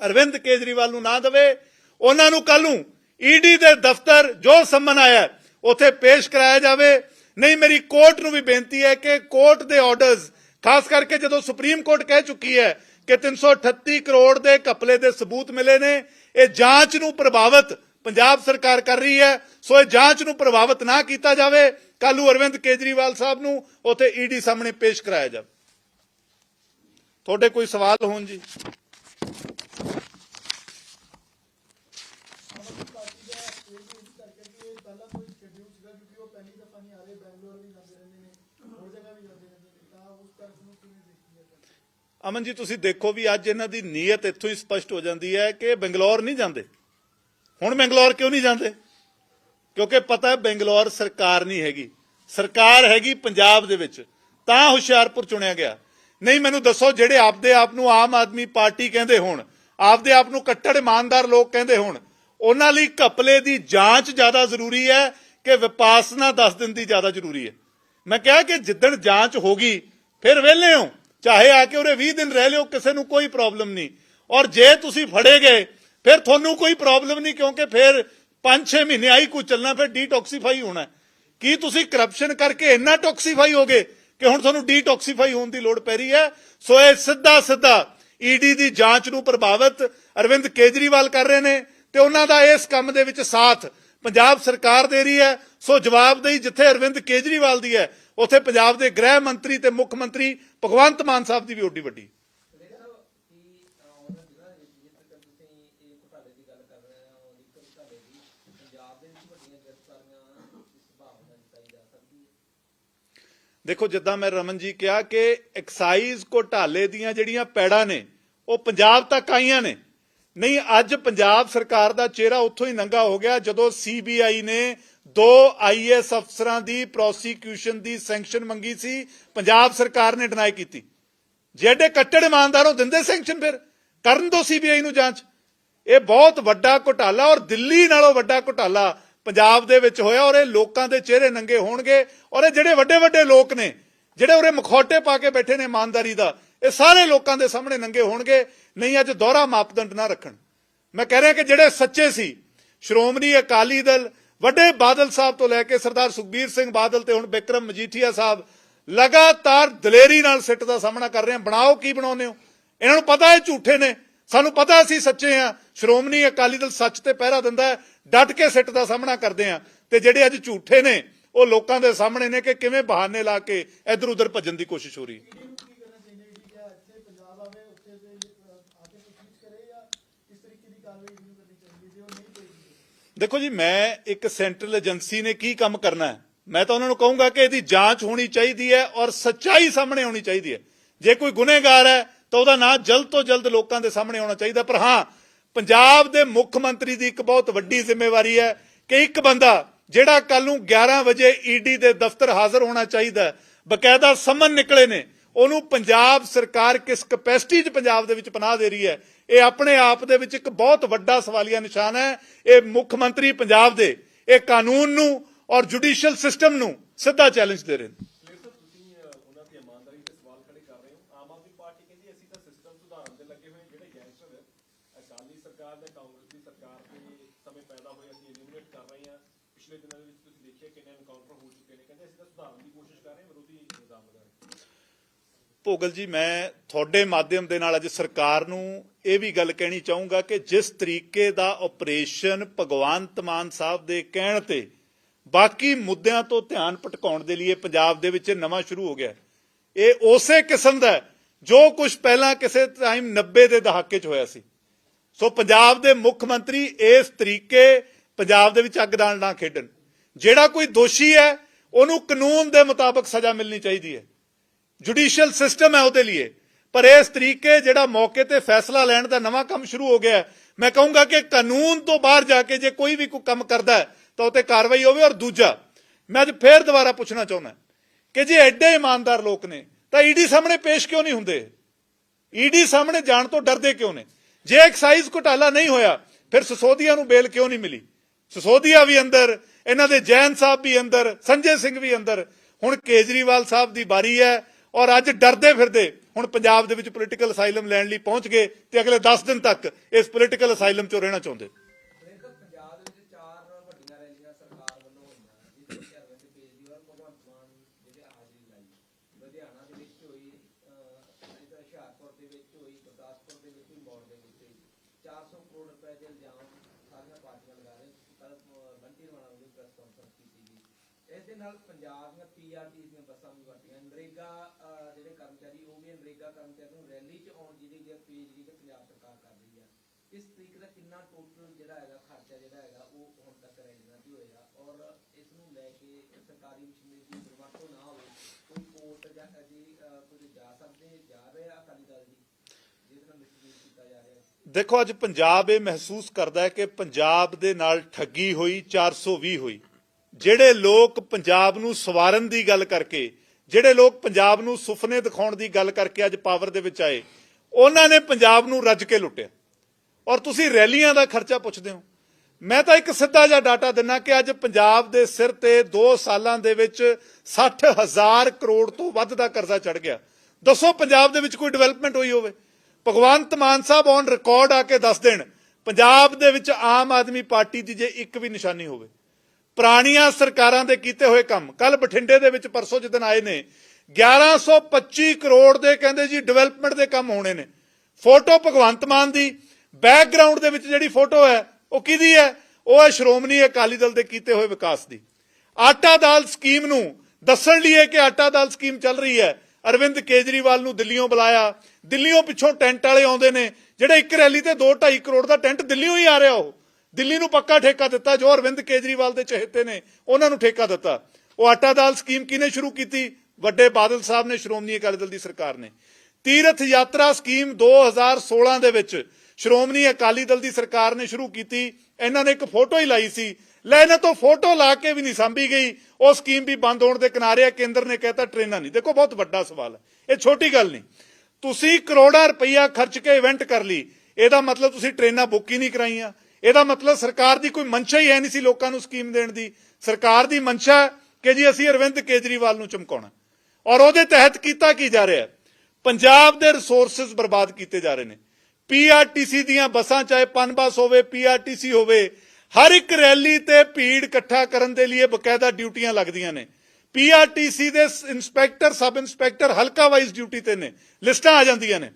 ਅਰਵਿੰਦ ਕੇਜਰੀਵਾਲ ਨੂੰ ਨਾ ਦੇਵੇ। ਉਹਨਾਂ ਨੂੰ ਕੱਲ ਨੂੰ ਈਡੀ ਦੇ ਦਫ਼ਤਰ ਜੋ ਸੰਮਨ ਆਇਆ ਉੱਥੇ ਪੇਸ਼ ਕਰਾਇਆ ਜਾਵੇ। ਨਹੀਂ, ਮੇਰੀ ਕੋਰਟ ਨੂੰ ਵੀ ਬੇਨਤੀ ਹੈ ਕਿ ਕੋਰਟ ਦੇ ਆਰਡਰਸ, ਖਾਸ ਕਰਕੇ ਜਦੋਂ ਸੁਪਰੀਮ ਕੋਰਟ ਕਹਿ ਚੁੱਕੀ ਹੈ ਕਿ 338 ਕਰੋੜ ਦੇ ਘਪਲੇ ਦੇ ਸਬੂਤ ਮਿਲੇ ਨੇ, ਇਹ ਜਾਂਚ ਨੂੰ ਪ੍ਰਭਾਵਿਤ ਪੰਜਾਬ ਸਰਕਾਰ ਕਰ ਰਹੀ ਹੈ। ਸੋ ਇਹ ਜਾਂਚ ਨੂੰ ਪ੍ਰਭਾਵਿਤ ਨਾ ਕੀਤਾ ਜਾਵੇ। ਕੱਲੂ ਅਰਵਿੰਦ ਕੇਜਰੀਵਾਲ ਸਾਹਿਬ ਨੂੰ ਉੱਥੇ ਈਡੀ ਸਾਹਮਣੇ ਪੇਸ਼ ਕਰਾਇਆ ਜਾਵੇ। ਤੁਹਾਡੇ ਕੋਈ ਸਵਾਲ ਹੋਣ ਜੀ? ਅਮਨ ਜੀ, ਤੁਸੀਂ ਦੇਖੋ ਵੀ ਅੱਜ ਇਹਨਾਂ ਦੀ ਨੀਅਤ ਇੱਥੋਂ ਹੀ ਸਪਸ਼ਟ ਹੋ ਜਾਂਦੀ ਹੈ ਕਿ ਬੰਗਲੌਰ ਨਹੀਂ ਜਾਂਦੇ। ਹੁਣ ਬੰਗਲੌਰ ਕਿਉਂ ਨਹੀਂ ਜਾਂਦੇ? ਕਿਉਂਕਿ ਪਤਾ ਹੈ ਬੰਗਲੌਰ ਸਰਕਾਰ ਨਹੀਂ ਹੈਗੀ। ਸਰਕਾਰ ਹੈਗੀ ਪੰਜਾਬ ਦੇ ਵਿੱਚ। ਤਾਂ ਹੁਸ਼ਿਆਰਪੁਰ ਚੁਣਿਆ ਗਿਆ। ਨਹੀਂ, ਮੈਨੂੰ ਦੱਸੋ ਜਿਹੜੇ ਆਪਦੇ ਆਪ ਨੂੰ ਆਮ ਆਦਮੀ ਪਾਰਟੀ ਕਹਿੰਦੇ ਹੋਣ, ਆਪਦੇ ਆਪ ਨੂੰ ਕੱਟੜ ਇਮਾਨਦਾਰ ਲੋਕ ਕਹਿੰਦੇ ਹੋਣ, ਉਹਨਾਂ ਲਈ ਘਪਲੇ ਦੀ ਜਾਂਚ ਜ਼ਿਆਦਾ ਜ਼ਰੂਰੀ ਹੈ ਕਿ ਵਿਪਾਸਨਾ 10 ਦਿਨ ਦੀ ਜ਼ਿਆਦਾ ਜ਼ਰੂਰੀ ਹੈ। ਮੈਂ ਕਿਹਾ ਕਿ ਜਿੱਦਣ ਜਾਂਚ ਹੋਗੀ ਫਿਰ ਵਿਹਲੇ ਹੋ। ਚਾਹੇ ਆ ਕੇ ਉਰੇ 20 ਦਿਨ ਰਹਿ ਲਿਓ, ਕਿਸੇ ਨੂੰ ਕੋਈ ਪ੍ਰੋਬਲਮ ਨਹੀਂ। ਔਰ ਜੇ ਤੁਸੀਂ ਫੜੇ ਗਏ, ਫਿਰ ਤੁਹਾਨੂੰ ਕੋਈ ਪ੍ਰੋਬਲਮ ਨਹੀਂ, ਕਿਉਂਕਿ ਫਿਰ 5-6 ਮਹੀਨੇ ਆਈ ਕੁਝ ਚੱਲਣਾ, ਫਿਰ ਡੀਟੌਕਸੀਫਾਈ ਹੋਣਾ ਕੀ ਤੁਸੀਂ ਕਰਪਸ਼ਨ ਕਰਕੇ ਇੰਨਾ ਟੌਕਸੀਫਾਈ ਹੋਗੇ ਕਿ ਹੁਣ ਤੁਹਾਨੂੰ ਡੀਟੌਕਸੀਫਾਈ ਹੋਣ ਦੀ ਲੋੜ ਪੈ ਰਹੀ ਹੈ? ਸੋ ਇਹ ਸਿੱਧਾ ਸਿੱਧਾ ਈਡੀ ਦੀ ਜਾਂਚ ਨੂੰ ਪ੍ਰਭਾਵਿਤ ਅਰਵਿੰਦ ਕੇਜਰੀਵਾਲ ਕਰ ਰਹੇ ਨੇ ਤੇ ਉਹਨਾਂ ਦਾ ਇਸ ਕੰਮ ਦੇ ਵਿੱਚ ਸਾਥ ਪੰਜਾਬ ਸਰਕਾਰ ਦੇ ਰਹੀ ਹੈ। ਸੋ ਜਵਾਬਦੇਹੀ ਜਿੱਥੇ ਅਰਵਿੰਦ ਕੇਜਰੀਵਾਲ ਦੀ ਹੈ ਉੱਥੇ ਪੰਜਾਬ ਦੇ ਗ੍ਰਹਿ ਮੰਤਰੀ ਤੇ ਮੁੱਖ ਮੰਤਰੀ ਭਗਵੰਤ ਮਾਨ ਸਾਹਿਬ ਦੀ ਵੀ ਓਡੀ ਵੱਡੀ। ਦੇਖੋ, ਜਿੱਦਾਂ ਮੈਂ ਰਮਨ ਜੀ ਕਿਹਾ ਕਿ ਐਕਸਾਈਜ਼ ਘੋਟਾਲੇ ਦੀਆਂ ਜਿਹੜੀਆਂ ਪੈੜਾਂ ਨੇ, ਉਹ ਪੰਜਾਬ ਤੱਕ ਆਈਆਂ ਨੇ। ਨਹੀਂ, ਅੱਜ ਪੰਜਾਬ ਸਰਕਾਰ ਦਾ ਚਿਹਰਾ ਉੱਥੋਂ ਹੀ ਨੰਗਾ ਹੋ ਗਿਆ ਜਦੋਂ ਸੀਬੀਆਈ ਨੇ ਦੋ ਆਈਐਸ ਅਫਸਰਾਂ ਦੀ ਪ੍ਰੋਸੀਕਿਊਸ਼ਨ ਦੀ ਸੈਂਕਸ਼ਨ ਮੰਗੀ ਸੀ, ਪੰਜਾਬ ਸਰਕਾਰ ਨੇ ਡਿਨਾਈ ਕੀਤੀ। ਜਿਹੜੇ ਕੱਟੜ ਇਮਾਨਦਾਰੋਂ ਦਿੰਦੇ ਸੈਂਕਸ਼ਨ ਫਿਰ? ਕਰਨ ਦੋ ਸੀਬੀਆਈ ਨੂੰ ਜਾਂਚ। ਇਹ ਬਹੁਤ ਵੱਡਾ ਘੁਟਾਲਾ ਔਰ ਦਿੱਲੀ ਨਾਲੋਂ ਵੱਡਾ ਘੁਟਾਲਾ ਪੰਜਾਬ ਦੇ ਵਿੱਚ ਹੋਇਆ ਔਰ ਇਹ ਲੋਕਾਂ ਦੇ ਚਿਹਰੇ ਨੰਗੇ ਹੋਣਗੇ ਔਰ ਇਹ ਜਿਹੜੇ ਵੱਡੇ ਵੱਡੇ ਲੋਕ ਨੇ, ਜਿਹੜੇ ਉਰੇ ਮਖੌਟੇ ਪਾ ਕੇ ਬੈਠੇ ਨੇ ਇਮਾਨਦਾਰੀ ਦਾ, ਇਹ ਸਾਰੇ ਲੋਕਾਂ ਦੇ ਸਾਹਮਣੇ ਨੰਗੇ ਹੋਣਗੇ, ਨਹੀਂ ਅੱਜ ਦੋਹਰਾ ਮਾਪਦੰਡ ਨਾ ਰੱਖਣ। ਮੈਂ ਕਹਿ ਰਿਹਾ ਕਿ ਜਿਹੜੇ ਸੱਚੇ ਸੀ, ਸ਼੍ਰੋਮਣੀ ਅਕਾਲੀ ਦਲ ਵੱਡੇ ਬਾਦਲ ਸਾਹਿਬ ਤੋਂ ਲੈ ਕੇ ਸਰਦਾਰ ਸੁਖਬੀਰ ਸਿੰਘ ਬਾਦਲ ਤੇ ਹੁਣ ਬਿਕਰਮ ਮਜੀਠੀਆ ਸਾਹਿਬ ਲਗਾਤਾਰ ਦਲੇਰੀ ਨਾਲ ਸਿੱਟ ਦਾ ਸਾਹਮਣਾ ਕਰ ਰਹੇ ਆ। ਬਣਾਓ ਕੀ ਬਣਾਉਂਦੇ ਹੋ? ਇਹਨਾਂ ਨੂੰ ਪਤਾ ਹੈ ਝੂਠੇ ਨੇ। ਸਾਨੂੰ ਪਤਾ ਅਸੀਂ ਸੱਚੇ ਆ। ਸ਼੍ਰੋਮਣੀ ਅਕਾਲੀ ਦਲ ਸੱਚ ਤੇ ਪਹਿਰਾ ਦਿੰਦਾ ਹੈ। ਡਟ ਕੇ ਸਿੱਟ ਦਾ ਸਾਹਮਣਾ ਕਰਦੇ ਆ। ਤੇ ਜਿਹੜੇ ਅੱਜ ਝੂਠੇ ਨੇ, ਉਹ ਲੋਕਾਂ ਦੇ ਸਾਹਮਣੇ ਨੇ ਕਿ ਕਿਵੇਂ ਬਹਾਨੇ ਲਾ ਕੇ ਇੱਧਰ ਉੱਧਰ ਭੱਜਣ ਦੀ ਕੋਸ਼ਿਸ਼ ਹੋ ਰਹੀ ਹੈ ਕੀ ਕਰਨਾ ਚਾਹੀਦਾ ਜੀ ਕਿ ਇੱਥੇ ਪੰਜਾਬ ਆਵੇ ਉੱਥੇ ਤੇ ਆ ਕੇ ਕੋਸ਼ਿਸ਼ ਕਰੇ ਜਾਂ ਇਸ ਤਰੀਕੇ ਦੀ ਕਾਰਵਾਈ ਨਹੀਂ ਕਰਨੀ ਚਾਹੀਦੀ ਜੇ ਉਹ ਨਹੀਂ ਕਰੇਗੀ ਦੇਖੋ ਜੀ, ਮੈਂ ਇੱਕ ਸੈਂਟਰਲ ਏਜੰਸੀ ਨੇ ਕੀ ਕੰਮ ਕਰਨਾ ਹੈ? ਮੈਂ ਤਾਂ ਉਹਨਾਂ ਨੂੰ ਕਹੂੰਗਾ ਕਿ ਇਹਦੀ ਜਾਂਚ ਹੋਣੀ ਚਾਹੀਦੀ ਹੈ ਔਰ ਸੱਚਾਈ ਸਾਹਮਣੇ ਆਉਣੀ ਚਾਹੀਦੀ ਹੈ। ਜੇ ਕੋਈ ਗੁਨੇਗਾਰ ਹੈ, ਤਾਂ ਉਹਦਾ ਨਾਂ ਜਲਦ ਤੋਂ ਜਲਦ ਲੋਕਾਂ ਦੇ ਸਾਹਮਣੇ ਆਉਣਾ ਚਾਹੀਦਾ ਪਰ ਹਾਂ, ਪੰਜਾਬ ਦੇ ਮੁੱਖ ਮੰਤਰੀ ਦੀ ਇੱਕ ਬਹੁਤ ਵੱਡੀ ਜ਼ਿੰਮੇਵਾਰੀ ਹੈ ਕਿ ਇੱਕ ਬੰਦਾ ਜਿਹੜਾ ਕੱਲ ਨੂੰ 11 ਵਜੇ ਈਡੀ ਦੇ ਦਫ਼ਤਰ ਹਾਜ਼ਰ ਹੋਣਾ ਚਾਹੀਦਾ ਬਕਾਇਦਾ ਸਮਨ ਨਿਕਲੇ ਨੇ, ਉਹਨੂੰ ਪੰਜਾਬ ਸਰਕਾਰ ਕਿਸ ਕਪੈਸਿਟੀ 'ਚ ਪੰਜਾਬ ਦੇ ਵਿੱਚ ਪਨਾਹ ਦੇ ਰਹੀ ਹੈ? ਇਹ ਆਪਣੇ ਆਪ ਦੇ ਵਿੱਚ ਇੱਕ ਬਹੁਤ ਵੱਡਾ ਸਵਾਲੀਆ ਨਿਸ਼ਾਨ ਹੈ। ਇਹ ਮੁੱਖ ਮੰਤਰੀ ਪੰਜਾਬ ਦੇ ਇਹ ਕਾਨੂੰਨ ਨੂੰ ਔਰ ਜੁਡੀਸ਼ੀਅਲ ਸਿਸਟਮ ਨੂੰ ਸਿੱਧਾ ਚੈਲੰਜ ਦੇ ਰਹੇ ਨੇ। ਭੋਗਲ ਜੀ ਮੈਂ ਤੁਹਾਡੇ ਮਾਧਿਅਮ ਦੇ ਨਾਲ ਅੱਜ ਸਰਕਾਰ ਨੂੰ ਇਹ ਵੀ ਗੱਲ ਕਹਿਣੀ ਚਾਹੂੰਗਾ ਕਿ ਜਿਸ ਤਰੀਕੇ ਦਾ ਆਪਰੇਸ਼ਨ ਭਗਵੰਤ ਮਾਨ ਸਾਹਿਬ ਦੇ ਕਹਿਣ ਤੇ ਬਾਕੀ ਮੁੱਦਿਆਂ ਤੋਂ ਧਿਆਨ ਭਟਕਾਉਣ ਦੇ ਲਈ ਪੰਜਾਬ ਦੇ ਵਿੱਚ ਨਵਾਂ ਸ਼ੁਰੂ ਹੋ ਗਿਆ। ਇਹ ਉਸੇ ਕਿਸਮ ਦਾ ਜੋ ਕੁਝ ਪਹਿਲਾਂ ਕਿਸੇ ਟਾਈਮ 90 ਦੇ ਦਹਾਕੇ 'ਚ ਹੋਇਆ ਸੀ। ਸੋ ਪੰਜਾਬ ਦੇ ਮੁੱਖ ਮੰਤਰੀ ਇਸ ਤਰੀਕੇ ਪੰਜਾਬ ਦੇ ਵਿੱਚ ਅੱਗ ਨਾ ਖੇਡਣ। ਜਿਹੜਾ ਕੋਈ ਦੋਸ਼ੀ ਹੈ, ਉਹਨੂੰ ਕਾਨੂੰਨ ਦੇ ਮੁਤਾਬਕ ਸਜ਼ਾ ਮਿਲਣੀ ਚਾਹੀਦੀ ਹੈ। ਜੁਡੀਸ਼ੀਅਲ ਸਿਸਟਮ ਹੈ ਉਹਦੇ ਲਈ। ਪਰ ਇਸ ਤਰੀਕੇ ਜਿਹੜਾ ਮੌਕੇ ਤੇ ਫੈਸਲਾ ਲੈਣ ਦਾ ਨਵਾਂ ਕੰਮ ਸ਼ੁਰੂ ਹੋ ਗਿਆ ਮੈਂ ਕਹੂੰਗਾ ਕਿ ਕਾਨੂੰਨ ਤੋਂ ਬਾਹਰ ਜਾ ਕੇ ਜੇ ਕੋਈ ਵੀ ਕੋਈ ਕੰਮ ਕਰਦਾ ਹੈ, ਤਾਂ ਉਹ ਤੇ ਕਾਰਵਾਈ ਹੋਵੇ ਔਰ ਦੂਜਾ, ਮੈਂ ਅੱਜ ਫੇਰ ਦੁਬਾਰਾ ਪੁੱਛਣਾ ਚਾਹੁੰਦਾ ਕਿ ਜੇ ਐਡੇ ਇਮਾਨਦਾਰ ਲੋਕ ਨੇ, ਤਾਂ ਈਡੀ ਸਾਹਮਣੇ ਪੇਸ਼ ਕਿਉਂ ਨਹੀਂ ਹੁੰਦੇ? ਈਡੀ ਸਾਹਮਣੇ ਜਾਣ ਤੋਂ ਡਰਦੇ ਕਿਉਂ ਨੇ? ਜੇ ਐਕਸਾਈਜ਼ ਘੁਟਾਲਾ ਨਹੀਂ ਹੋਇਆ, ਫਿਰ ਸਸੋਦੀਆ ਨੂੰ ਬੇਲ ਕਿਉਂ ਨਹੀਂ ਮਿਲੀ? ਸਸੋਦੀਆ ਵੀ ਅੰਦਰ, ਇਹਨਾਂ ਦੇ ਜੈਨ ਸਾਹਿਬ ਵੀ ਅੰਦਰ, ਸੰਜੇ ਸਿੰਘ ਵੀ ਅੰਦਰ, ਹੁਣ ਕੇਜਰੀਵਾਲ ਸਾਹਿਬ ਦੀ ਵਾਰੀ ਹੈ ਔਰ ਅੱਜ ਡਰਦੇ ਫਿਰਦੇ ਹੁਣ ਪੰਜਾਬ ਦੇ ਵਿੱਚ ਪੋਲੀਟੀਕਲ ਅਸਾਈਲਮ ਲੈਣ ਲਈ ਪਹੁੰਚ ਗਏ ਤੇ ਅਗਲੇ 10 ਦਿਨ ਤੱਕ ਇਸ ਪੋਲੀਟੀਕਲ ਅਸਾਈਲਮ 'ਚੋਂ ਰਹਿਣਾ ਚਾਹੁੰਦੇ। ਦੇਖੋ ਪੰਜਾਬ ਦੇ ਵਿੱਚ ਚਾਰ ਵੱਡੀਆਂ ਰੈਲੀਆਂ ਸਰਕਾਰ ਵੱਲੋਂ ਹੋਈਆਂ ਜਿਹਦੇ ਵਿੱਚ ਅਰਵਿੰਦ ਕੇਜਰੀਵਾਲ ਭਗਵੰਤ ਮਾਨ ਜਿਹੜੇ ਹਾਜ਼ਰੀ ਲਾਈ। ਲੁਧਿਆਣਾ ਦੇ ਵਿੱਚ ਹੋਈ ਅਹ, ਇੱਧਰ ਹੁਸ਼ਿਆਰਪੁਰ ਦੇ ਵਿੱਚ ਹੋਈ ਗੁਰਦਾਸਪੁਰ ਦੇ ਵਿੱਚ ਹੋਈ ਮੌੜ ਦੇ ਵਿੱਚ ਹੋਈ। 400 ਕਰੋੜ ਰੁਪਏ ਦੇ ਇਲਜ਼ਾਮ ਸਾਰੀਆਂ ਪਾਰਟੀਆਂ ਲਗਾ ਰਹੀਆਂ ਕੱਲ ਬੰਟੀ ਰਵਾਣਾ ਨੇ ਪ੍ਰੈਸ ਕਾਨਫਰੰਸ ਕੀਤੀ ਸੀ ਇਸ ਦੇ ਨਾਲ ਪੰਜਾਬ ਦੀਆਂ ਪੀਆਰਟੀ ਦੀਆਂ ਬੱਸਾਂ ਵੀ ਵਰਤੀਆਂ। ਨਰੇਗਾ ਅਹ, ਜਿਹੜੇ ਕਰਮਚਾਰੀ ਉਹ ਵੀ ਨਰੇਗਾ ਨੂੰ ਰੈਲੀ 'ਚ ਆਉਣ ਦੀ ਜਿਹੜੀ ਅਪੀਲ ਜਿਹੜੀ ਕਿ ਪੰਜਾਬ ਸਰਕਾਰ ਕਰ ਰਹੀ ਹੈ ਇਸ ਤਰੀਕੇ ਦਾ ਕਿੰਨਾ ਟੋਟਲ ਜਿਹੜਾ ਹੈਗਾ ਖਰਚਾ ਜਿਹੜਾ ਹੈਗਾ ਉਹ ਹੁਣ ਤੱਕ ਰੈਲੀਆਂ 'ਤੇ ਹੋਏਗਾ ਔਰ ਇਸ ਨੂੰ ਲੈ ਕੇ ਸਰਕਾਰੀ ਮਸ਼ੀਨਰੀ ਦੀ ਦੁਰਵਰਤੋਂ ਨਾ ਹੋਵੇ, ਕੋਈ ਕੋਰਟ ਜਾਂ ਅਜੀ ਕੋਈ ਜਾ ਸਕਦੇ, ਜਾ ਰਹੇ ਆ ਅਕਾਲੀ ਦਲ ਜੀ ਦੇਖੋ, ਅੱਜ ਪੰਜਾਬ ਇਹ ਮਹਿਸੂਸ ਕਰਦਾ ਹੈ ਕਿ ਪੰਜਾਬ ਦੇ ਨਾਲ ਠੱਗੀ ਹੋਈ 420 ਹੋਈ। ਜਿਹੜੇ ਲੋਕ ਪੰਜਾਬ ਨੂੰ ਸਵਾਰਨ ਦੀ ਗੱਲ ਕਰਕੇ ਜਿਹੜੇ ਲੋਕ ਪੰਜਾਬ ਨੂੰ ਸੁਪਨੇ ਦਿਖਾਉਣ ਦੀ ਗੱਲ ਕਰਕੇ ਅੱਜ ਪਾਵਰ ਦੇ ਵਿੱਚ ਆਏ, ਉਹਨਾਂ ਨੇ ਪੰਜਾਬ ਨੂੰ ਰੱਜ ਕੇ ਲੁੱਟਿਆ। ਔਰ ਤੁਸੀਂ ਰੈਲੀਆਂ ਦਾ ਖਰਚਾ ਪੁੱਛਦੇ ਹੋ। ਮੈਂ ਤਾਂ ਇੱਕ ਸਿੱਧਾ ਜਿਹਾ ਡਾਟਾ ਦਿੰਨਾ ਕਿ ਅੱਜ ਪੰਜਾਬ ਦੇ ਸਿਰ ਤੇ 2 ਸਾਲਾਂ ਦੇ ਵਿੱਚ 60000 ਕਰੋੜ ਤੋਂ ਵੱਧ ਦਾ ਕਰਜ਼ਾ ਚੜ ਗਿਆ। ਦੱਸੋ ਪੰਜਾਬ ਦੇ ਵਿੱਚ ਕੋਈ ਡਿਵੈਲਪਮੈਂਟ ਹੋਈ ਹੋਵੇ। ਭਗਵੰਤ ਮਾਨ ਸਾਹਿਬ ਔਨ ਰਿਕਾਰਡ ਆ ਕੇ ਦੱਸ ਦੇਣ, ਪੰਜਾਬ ਦੇ ਵਿੱਚ ਆਮ ਆਦਮੀ ਪਾਰਟੀ ਦੀ ਜੇ ਇੱਕ ਵੀ ਨਿਸ਼ਾਨੀ ਹੋਵੇ। ਪੁਰਾਣੀਆਂ ਸਰਕਾਰਾਂ ਦੇ ਕੀਤੇ ਹੋਏ ਕੰਮ। ਕੱਲ ਬਠਿੰਡੇ ਦੇ ਵਿੱਚ ਪਰਸੋਂ ਜਿੱਦਣ ਆਏ ਨੇ 1125 ਕਰੋੜ ਦੇ ਕਹਿੰਦੇ ਜੀ ਡਿਵੈਲਪਮੈਂਟ ਦੇ ਕੰਮ ਹੋਣੇ ਨੇ। ਫੋਟੋ ਭਗਵੰਤ ਮਾਨ ਦੀ ਬੈਕਗ੍ਰਾਉਂਡ ਦੇ ਵਿੱਚ ਜਿਹੜੀ ਫੋਟੋ ਹੈ, ਉਹ ਕਿਹਦੀ ਹੈ? ਉਹ ਹੈ ਸ਼੍ਰੋਮਣੀ ਅਕਾਲੀ ਦਲ ਦੇ ਕੀਤੇ ਹੋਏ ਵਿਕਾਸ ਦੀ। ਆਟਾ ਦਾਲ ਸਕੀਮ ਨੂੰ ਦੱਸਣ ਲਈ ਹੈ ਕਿ ਆਟਾ ਦਾਲ ਸਕੀਮ ਚੱਲ ਰਹੀ ਹੈ। ਅਰਵਿੰਦ ਕੇਜਰੀਵਾਲ ਨੂੰ ਦਿੱਲੀੋਂ ਬੁਲਾਇਆ। ਦਿੱਲੀੋਂ ਪਿੱਛੋਂ ਟੈਂਟ ਵਾਲੇ ਆਉਂਦੇ ਨੇ, ਜਿਹੜੇ ਇੱਕ ਰੈਲੀ ਤੇ 2.5 ਕਰੋੜ ਦਾ ਟੈਂਟ ਦਿੱਲੀੋਂ ਹੀ ਆ ਰਿਹਾ ਉਹ। ਦਿੱਲੀ ਨੂੰ ਪੱਕਾ ਠੇਕਾ ਦਿੱਤਾ, ਜੋ ਅਰਵਿੰਦ ਕੇਜਰੀਵਾਲ ਦੇ ਚਹੇਤੇ ਨੇ, ਉਹਨਾਂ ਨੂੰ ਠੇਕਾ ਦਿੱਤਾ। ਉਹ ਆਟਾ ਦਾਲ ਸਕੀਮ ਕਿਹਨੇ ਸ਼ੁਰੂ ਕੀਤੀ? ਵੱਡੇ ਬਾਦਲ ਸਾਹਿਬ ਨੇ, ਸ਼੍ਰੋਮਣੀ ਅਕਾਲੀ ਦਲ ਦੀ ਸਰਕਾਰ ਨੇ। ਤੀਰਥ ਯਾਤਰਾ ਸਕੀਮ 2016 ਦੇ ਵਿੱਚ ਸ਼੍ਰੋਮਣੀ ਅਕਾਲੀ ਦਲ ਦੀ ਸਰਕਾਰ ਨੇ ਸ਼ੁਰੂ ਕੀਤੀ। ਇਹਨਾਂ ਨੇ ਇੱਕ ਫੋਟੋ ਹੀ ਲਾਈ ਸੀ। ਲੈ, ਇਹਨਾਂ ਤੋਂ ਫੋਟੋ ਲਾ ਕੇ ਵੀ ਨਹੀਂ ਸਾਂਭੀ ਗਈ। ਉਹ ਸਕੀਮ ਵੀ ਬੰਦ ਹੋਣ ਦੇ ਕਿਨਾਰੇ ਆ, ਕੇਂਦਰ ਨੇ ਕਹਿਤਾ ਟ੍ਰੇਨਾਂ ਨਹੀਂ। ਦੇਖੋ, ਬਹੁਤ ਵੱਡਾ ਸਵਾਲ ਹੈ। ਇਹ ਛੋਟੀ ਗੱਲ ਨਹੀਂ। ਤੁਸੀਂ ਕਰੋੜਾਂ ਰੁਪਈਆ ਖਰਚ ਕੇ ਇਵੈਂਟ ਕਰ ਲਈ। ਇਹਦਾ ਮਤਲਬ ਤੁਸੀਂ ਟ੍ਰੇਨਾਂ ਬੁੱਕ ਹੀ ਨਹੀਂ ਕਰਾਈਆਂ। ਇਹਦਾ ਮਤਲਬ ਸਰਕਾਰ ਦੀ ਕੋਈ ਮਨਸ਼ਾ ਹੀ ਹੈ ਨਹੀਂ ਸੀ ਲੋਕਾਂ ਨੂੰ ਸਕੀਮ ਦੇਣ ਦੀ। ਸਰਕਾਰ ਦੀ ਮਨਸ਼ਾ ਕਿ ਜੀ ਅਸੀਂ ਅਰਵਿੰਦ ਕੇਜਰੀਵਾਲ ਨੂੰ ਚਮਕਾਉਣਾ। ਔਰ ਉਹਦੇ ਤਹਿਤ ਕੀਤਾ ਕੀ ਜਾ ਰਿਹਾ ਪੰਜਾਬ ਦੇ ਰਿਸੋਰਸਸ ਬਰਬਾਦ ਕੀਤੇ ਜਾ ਰਹੇ ਨੇ। ਪੀਆਰਟੀਸੀ ਦੀਆਂ ਬੱਸਾਂ ਚਾਹੇ ਪਨਬਸ ਹੋਵੇ ਪੀਆਰਟੀਸੀ ਹੋਵੇ, ਹਰ ਇੱਕ ਰੈਲੀ ਤੇ ਭੀੜ ਇਕੱਠਾ ਕਰਨ ਦੇ ਲਈ ਬਕਾਇਦਾ ਡਿਊਟੀਆਂ ਲੱਗਦੀਆਂ ਨੇ। ਪੀਆਰਟੀਸੀ ਦੇ ਸ- ਇੰਸਪੈਕਟਰ, ਸਬ ਇੰਸਪੈਕਟਰ ਹਲਕਾ ਵਾਈਜ਼ ਡਿਊਟੀ ਤੇ ਨੇ। ਲਿਸਟਾਂ ਆ ਜਾਂਦੀਆਂ ਨੇ।